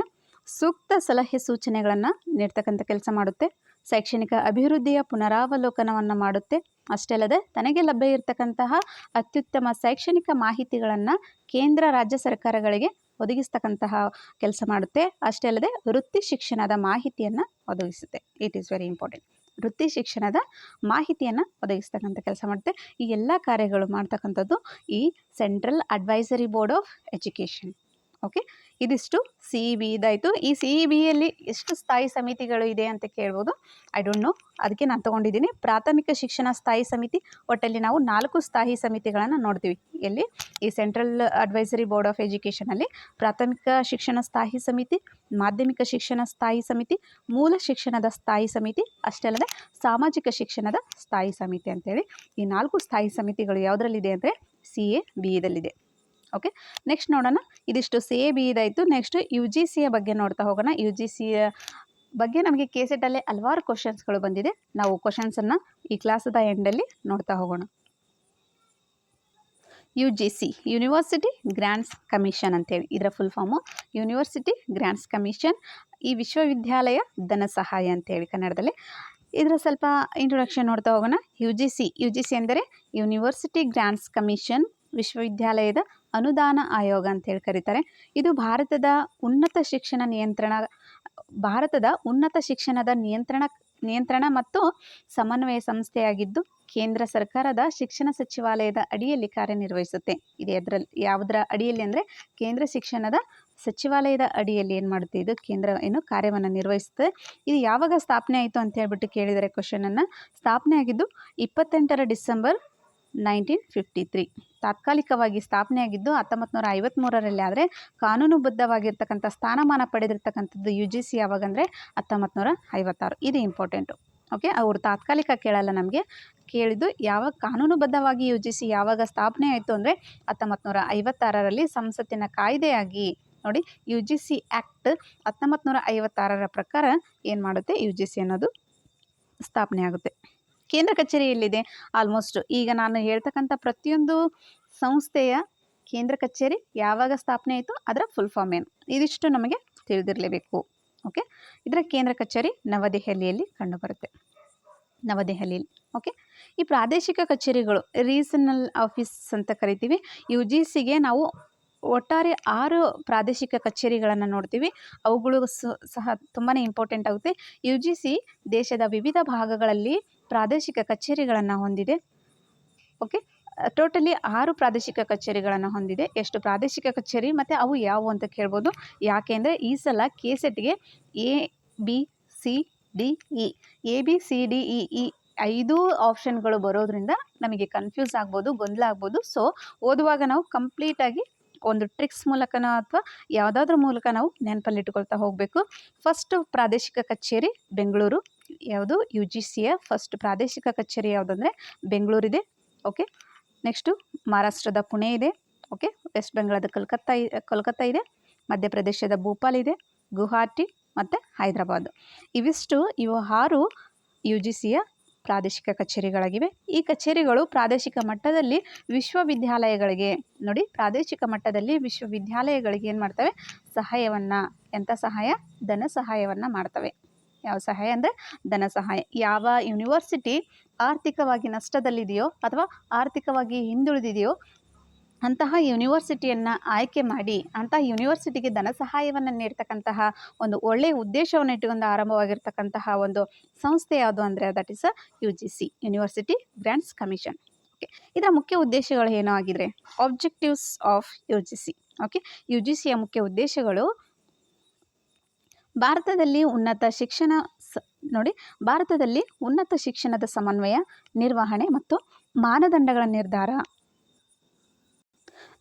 ಸೂಕ್ತ ಸಲಹೆ ಸೂಚನೆಗಳನ್ನು ನೀಡ್ತಕ್ಕಂಥ ಕೆಲಸ ಮಾಡುತ್ತೆ. ಶೈಕ್ಷಣಿಕ ಅಭಿವೃದ್ಧಿಯ ಪುನರಾವಲೋಕನವನ್ನು ಮಾಡುತ್ತೆ. ಅಷ್ಟೇ ಅಲ್ಲದೆ, ತನಗೆ ಲಭ್ಯ ಇರತಕ್ಕಂತಹ ಅತ್ಯುತ್ತಮ ಶೈಕ್ಷಣಿಕ ಮಾಹಿತಿಗಳನ್ನು ಕೇಂದ್ರ, ರಾಜ್ಯ ಸರ್ಕಾರಗಳಿಗೆ ಒದಗಿಸ್ತಕ್ಕಂತಹ ಕೆಲಸ ಮಾಡುತ್ತೆ. ಅಷ್ಟೇ ಅಲ್ಲದೆ ವೃತ್ತಿ ಶಿಕ್ಷಣದ ಮಾಹಿತಿಯನ್ನು ಒದಗಿಸುತ್ತೆ. ಇಟ್ ಈಸ್ ವೆರಿ ಇಂಪಾರ್ಟೆಂಟ್ ವೃತ್ತಿ ಶಿಕ್ಷಣದ ಮಾಹಿತಿಯನ್ನು ಒದಗಿಸ್ತಕ್ಕಂಥ ಕೆಲಸ ಮಾಡುತ್ತೆ. ಈ ಎಲ್ಲ ಕಾರ್ಯಗಳು ಮಾಡ್ತಕ್ಕಂಥದ್ದು ಈ central advisory board of education okay ಇದಿಷ್ಟು ಸಿ ಇ ಬಿ ಇದಾಯಿತು ಈ ಸಿ ಇ ಬಿಯಲ್ಲಿ ಎಷ್ಟು ಸ್ಥಾಯಿ ಸಮಿತಿಗಳು ಇದೆ ಅಂತ ಕೇಳ್ಬೋದು. ಐ ಡೋಂಟ್ ನೋ ಅದಕ್ಕೆ ನಾನು ತೊಗೊಂಡಿದ್ದೀನಿ. ಪ್ರಾಥಮಿಕ ಶಿಕ್ಷಣ ಸ್ಥಾಯಿ ಸಮಿತಿ, ಒಟ್ಟಲ್ಲಿ ನಾವು ನಾಲ್ಕು ಸ್ಥಾಯಿ ಸಮಿತಿಗಳನ್ನು ನೋಡ್ತೀವಿ. ಎಲ್ಲಿ? ಈ ಸೆಂಟ್ರಲ್ ಅಡ್ವೈಸರಿ ಬೋರ್ಡ್ ಆಫ್ ಎಜುಕೇಷನಲ್ಲಿ ಪ್ರಾಥಮಿಕ ಶಿಕ್ಷಣ ಸ್ಥಾಯಿ ಸಮಿತಿ, ಮಾಧ್ಯಮಿಕ ಶಿಕ್ಷಣ ಸ್ಥಾಯಿ ಸಮಿತಿ, ಮೂಲ ಶಿಕ್ಷಣದ ಸ್ಥಾಯಿ ಸಮಿತಿ, ಅಷ್ಟೇ ಅಲ್ಲದೆ ಸಾಮಾಜಿಕ ಶಿಕ್ಷಣದ ಸ್ಥಾಯಿ ಸಮಿತಿ ಅಂತೇಳಿ ಈ ನಾಲ್ಕು ಸ್ಥಾಯಿ ಸಮಿತಿಗಳು ಯಾವುದರಲ್ಲಿದೆ ಅಂದರೆ ಸಿ ಎ ಬಿ ಇದಲ್ಲಿದೆ ಓಕೆ ನೆಕ್ಸ್ಟ್ ನೋಡೋಣ. ಇದಿಷ್ಟು ಸಿ ಎ ಬಿ ಇದಾಯಿತು. ನೆಕ್ಸ್ಟ್ ಯು ಜಿ ಸಿಯ ಬಗ್ಗೆ ನೋಡ್ತಾ ಹೋಗೋಣ. ಯು ಜಿ ಸಿಯ ಬಗ್ಗೆ ನಮಗೆ ಕೆ ಸೆಟ್ಟಲ್ಲೇ ಹಲವಾರು ಕ್ವಶನ್ಸ್ಗಳು ಬಂದಿದೆ. ನಾವು ಕ್ವಶನ್ಸನ್ನು ಈ ಕ್ಲಾಸದ ಎಂಡಲ್ಲಿ ನೋಡ್ತಾ ಹೋಗೋಣ. U G C university grants commission ಅಂತೇಳಿ. ಇದರ full form university grants commission ಈ ವಿಶ್ವವಿದ್ಯಾಲಯ ಧನ ಸಹಾಯ ಅಂತೇಳಿ ಕನ್ನಡದಲ್ಲಿ. ಇದರ ಸ್ವಲ್ಪ ಇಂಟ್ರೊಡಕ್ಷನ್ ನೋಡ್ತಾ ಹೋಗೋಣ. U G C U G C ಅಂದರೆ ಯೂನಿವರ್ಸಿಟಿ ಗ್ರ್ಯಾಂಡ್ಸ್ ಕಮಿಷನ್ ವಿಶ್ವವಿದ್ಯಾಲಯದ ಅನುದಾನ ಆಯೋಗ ಅಂತೇಳಿ ಕರೀತಾರೆ. ಇದು ಭಾರತದ ಉನ್ನತ ಶಿಕ್ಷಣ ನಿಯಂತ್ರಣ, ಭಾರತದ ಉನ್ನತ ಶಿಕ್ಷಣದ ನಿಯಂತ್ರಣ ನಿಯಂತ್ರಣ ಮತ್ತು ಸಮನ್ವಯ ಸಂಸ್ಥೆಯಾಗಿದ್ದು ಕೇಂದ್ರ ಸರ್ಕಾರದ ಶಿಕ್ಷಣ ಸಚಿವಾಲಯದ ಅಡಿಯಲ್ಲಿ ಕಾರ್ಯನಿರ್ವಹಿಸುತ್ತೆ. ಇದು ಅದರಲ್ಲಿ ಯಾವುದರ ಅಡಿಯಲ್ಲಿ ಅಂದರೆ ಕೇಂದ್ರ ಶಿಕ್ಷಣದ ಸಚಿವಾಲಯದ ಅಡಿಯಲ್ಲಿ ಏನು ಮಾಡುತ್ತೆ? ಇದು ಕೇಂದ್ರ ಏನು ಕಾರ್ಯವನ್ನು ನಿರ್ವಹಿಸುತ್ತೆ. ಇದು ಯಾವಾಗ ಸ್ಥಾಪನೆ ಆಯಿತು ಅಂತ ಹೇಳ್ಬಿಟ್ಟು ಕೇಳಿದರೆ ಕ್ವಶನನ್ನು ಸ್ಥಾಪನೆ ಆಗಿದ್ದು ಇಪ್ಪತ್ತೆಂಟರ ಡಿಸೆಂಬರ್ ನೈನ್ಟೀನ್ ಫಿಫ್ಟಿ ತ್ರೀ. ತಾತ್ಕಾಲಿಕವಾಗಿ ಸ್ಥಾಪನೆಯಾಗಿದ್ದು ಹತ್ತೊಂಬತ್ತು ನೂರ ಐವತ್ತ್ಮೂರರಲ್ಲಿ ಆದರೆ ಕಾನೂನುಬದ್ಧವಾಗಿರ್ತಕ್ಕಂಥ ಸ್ಥಾನಮಾನ ಪಡೆದಿರ್ತಕ್ಕಂಥದ್ದು ಯು ಜಿ ಸಿ ಯಾವಾಗಂದರೆ ಹತ್ತೊಂಬತ್ತು ನೂರ ಐವತ್ತಾರು ಇದು ಇಂಪಾರ್ಟೆಂಟು ಓಕೆ ಅವರು ತಾತ್ಕಾಲಿಕ ಕೇಳಲ್ಲ ನಮಗೆ. ಕೇಳಿದ್ದು ಯಾವಾಗ ಕಾನೂನುಬದ್ಧವಾಗಿ ಯು ಜಿ ಸಿ ಯಾವಾಗ ಸ್ಥಾಪನೆ ಆಯಿತು ಅಂದರೆ ಹತ್ತೊಂಬತ್ತು ನೂರ ಐವತ್ತಾರರಲ್ಲಿ ಸಂಸತ್ತಿನ ಕಾಯ್ದೆಯಾಗಿ ನೋಡಿ ಯು ಜಿ ಸಿ ಆ್ಯಕ್ಟ್ ಹತ್ತೊಂಬತ್ತು ನೂರ ಐವತ್ತಾರರ ಪ್ರಕಾರ ಏನು ಮಾಡುತ್ತೆ? ಯು ಜಿ ಸಿ ಅನ್ನೋದು ಸ್ಥಾಪನೆ ಆಗುತ್ತೆ ಕೇಂದ್ರ ಕಚೇರಿಯಲ್ಲಿದೆ ಆಲ್ಮೋಸ್ಟ್ ಈಗ ನಾನು ಹೇಳ್ತಕ್ಕಂಥ ಪ್ರತಿಯೊಂದು ಸಂಸ್ಥೆಯ ಕೇಂದ್ರ ಕಚೇರಿ ಯಾವಾಗ ಸ್ಥಾಪನೆ ಆಯಿತು ಅದರ ಫುಲ್ ಫಾರ್ಮ್ ಏನು. ಇದಿಷ್ಟು ನಮಗೆ ತಿಳಿದಿರಲೇಬೇಕು. ಓಕೆ ಇದರ ಕೇಂದ್ರ ಕಚೇರಿ ನವದೆಹಲಿಯಲ್ಲಿ ಕಂಡುಬರುತ್ತೆ. ನವದೆಹಲಿಯಲ್ಲಿ ಓಕೆ ಈ ಪ್ರಾದೇಶಿಕ ಕಚೇರಿಗಳು ರೀಸನಲ್ ಆಫೀಸ್ ಅಂತ ಕರಿತೀವಿ. ಯು ಜಿ ಸಿಗೆ ನಾವು ಒಟ್ಟಾರೆ ಆರು ಪ್ರಾದೇಶಿಕ ಕಚೇರಿಗಳನ್ನು ನೋಡ್ತೀವಿ. ಅವುಗಳು ಸಹ ತುಂಬಾ ಇಂಪಾರ್ಟೆಂಟ್ ಆಗುತ್ತೆ. ಯು ಜಿ ಸಿ ದೇಶದ ವಿವಿಧ ಭಾಗಗಳಲ್ಲಿ ಪ್ರಾದೇಶಿಕ ಕಚೇರಿಗಳನ್ನು ಹೊಂದಿದೆ. ಓಕೆ ಟೋಟಲಿ ಆರು ಪ್ರಾದೇಶಿಕ ಕಚೇರಿಗಳನ್ನು ಹೊಂದಿದೆ. ಎಷ್ಟು ಪ್ರಾದೇಶಿಕ ಕಚೇರಿ ಮತ್ತು ಅವು ಯಾವುವು ಅಂತ ಕೇಳ್ಬೋದು. ಯಾಕೆಂದರೆ ಈ ಸಲ K ಸೆಟ್ಗೆ A, B, C, D, E. A, B, C, D, E, ಈ ಐದು ಆಪ್ಷನ್ಗಳು ಬರೋದ್ರಿಂದ ನಮಗೆ ಕನ್ಫ್ಯೂಸ್ ಆಗ್ಬೋದು, ಗೊಂದಲ ಆಗ್ಬೋದು. ಸೊ ಓದುವಾಗ ನಾವು ಕಂಪ್ಲೀಟಾಗಿ ಒಂದು ಟ್ರಿಕ್ಸ್ ಮೂಲಕನೋ ಅಥವಾ ಯಾವುದಾದ್ರೂ ಮೂಲಕ ನಾವು ನೆನಪಲ್ಲಿ ಇಟ್ಕೊಳ್ತಾ ಹೋಗಬೇಕು. ಫಸ್ಟ್ ಪ್ರಾದೇಶಿಕ ಕಚೇರಿ ಬೆಂಗಳೂರು. ಯಾವುದು? ಯು ಜಿ ಸಿಯ ಫಸ್ಟ್ ಪ್ರಾದೇಶಿಕ ಕಚೇರಿ ಯಾವುದಂದರೆ ಬೆಂಗಳೂರಿದೆ. ಓಕೆ ನೆಕ್ಸ್ಟು ಮಹಾರಾಷ್ಟ್ರದ ಪುಣೆ ಇದೆ. ಓಕೆ ವೆಸ್ಟ್ ಬೆಂಗಾಳದ ಕಲ್ಕತ್ತಾ ಕೋಲ್ಕತ್ತಾ ಇದೆ. ಮಧ್ಯಪ್ರದೇಶದ ಭೋಪಾಲ್ ಇದೆ. ಗುವಾಹಟಿ ಮತ್ತು ಹೈದರಾಬಾದ್. ಇವಿಷ್ಟು ಇವು ಆರು ಯು ಜಿ ಸಿಯ ಪ್ರಾದೇಶಿಕ ಕಚೇರಿಗಳಾಗಿವೆ. ಈ ಕಚೇರಿಗಳು ಪ್ರಾದೇಶಿಕ ಮಟ್ಟದಲ್ಲಿ ವಿಶ್ವವಿದ್ಯಾಲಯಗಳಿಗೆ ನೋಡಿ ಪ್ರಾದೇಶಿಕ ಮಟ್ಟದಲ್ಲಿ ವಿಶ್ವವಿದ್ಯಾಲಯಗಳಿಗೆ ಏನು ಮಾಡ್ತವೆ? ಸಹಾಯವನ್ನು ಎಂಥ ಸಹಾಯ? ಧನ ಸಹಾಯವನ್ನು ಮಾಡ್ತವೆ. ಯಾವ ಸಹಾಯ ಅಂದರೆ ಧನ ಸಹಾಯ. ಯಾವ ಯೂನಿವರ್ಸಿಟಿ ಆರ್ಥಿಕವಾಗಿ ನಷ್ಟದಲ್ಲಿದೆಯೋ ಅಥವಾ ಆರ್ಥಿಕವಾಗಿ ಹಿಂದುಳಿದಿದೆಯೋ ಅಂತಹ ಯೂನಿವರ್ಸಿಟಿಯನ್ನು ಆಯ್ಕೆ ಮಾಡಿ ಅಂತಹ ಯೂನಿವರ್ಸಿಟಿಗೆ ಧನ ಸಹಾಯವನ್ನು ನೀಡ್ತಕ್ಕಂತಹ ಒಂದು ಒಳ್ಳೆಯ ಉದ್ದೇಶವನ್ನು ಇಟ್ಟುಕೊಂಡು ಆರಂಭವಾಗಿರ್ತಕ್ಕಂತಹ ಒಂದು ಸಂಸ್ಥೆ ಯಾವುದು ಅಂದರೆ that is a U G C university grants commission okay ಇದರ ಮುಖ್ಯ ಉದ್ದೇಶಗಳು ಏನೋ ಆಗಿದ್ರೆ objectives of U G C okay U G ಸಿಯ ಮುಖ್ಯ ಉದ್ದೇಶಗಳು ಭಾರತದಲ್ಲಿ ಉನ್ನತ ಶಿಕ್ಷಣ ನೋಡಿ, ಭಾರತದಲ್ಲಿ ಉನ್ನತ ಶಿಕ್ಷಣದ ಸಮನ್ವಯ, ನಿರ್ವಹಣೆ ಮತ್ತು ಮಾನದಂಡಗಳ ನಿರ್ಧಾರ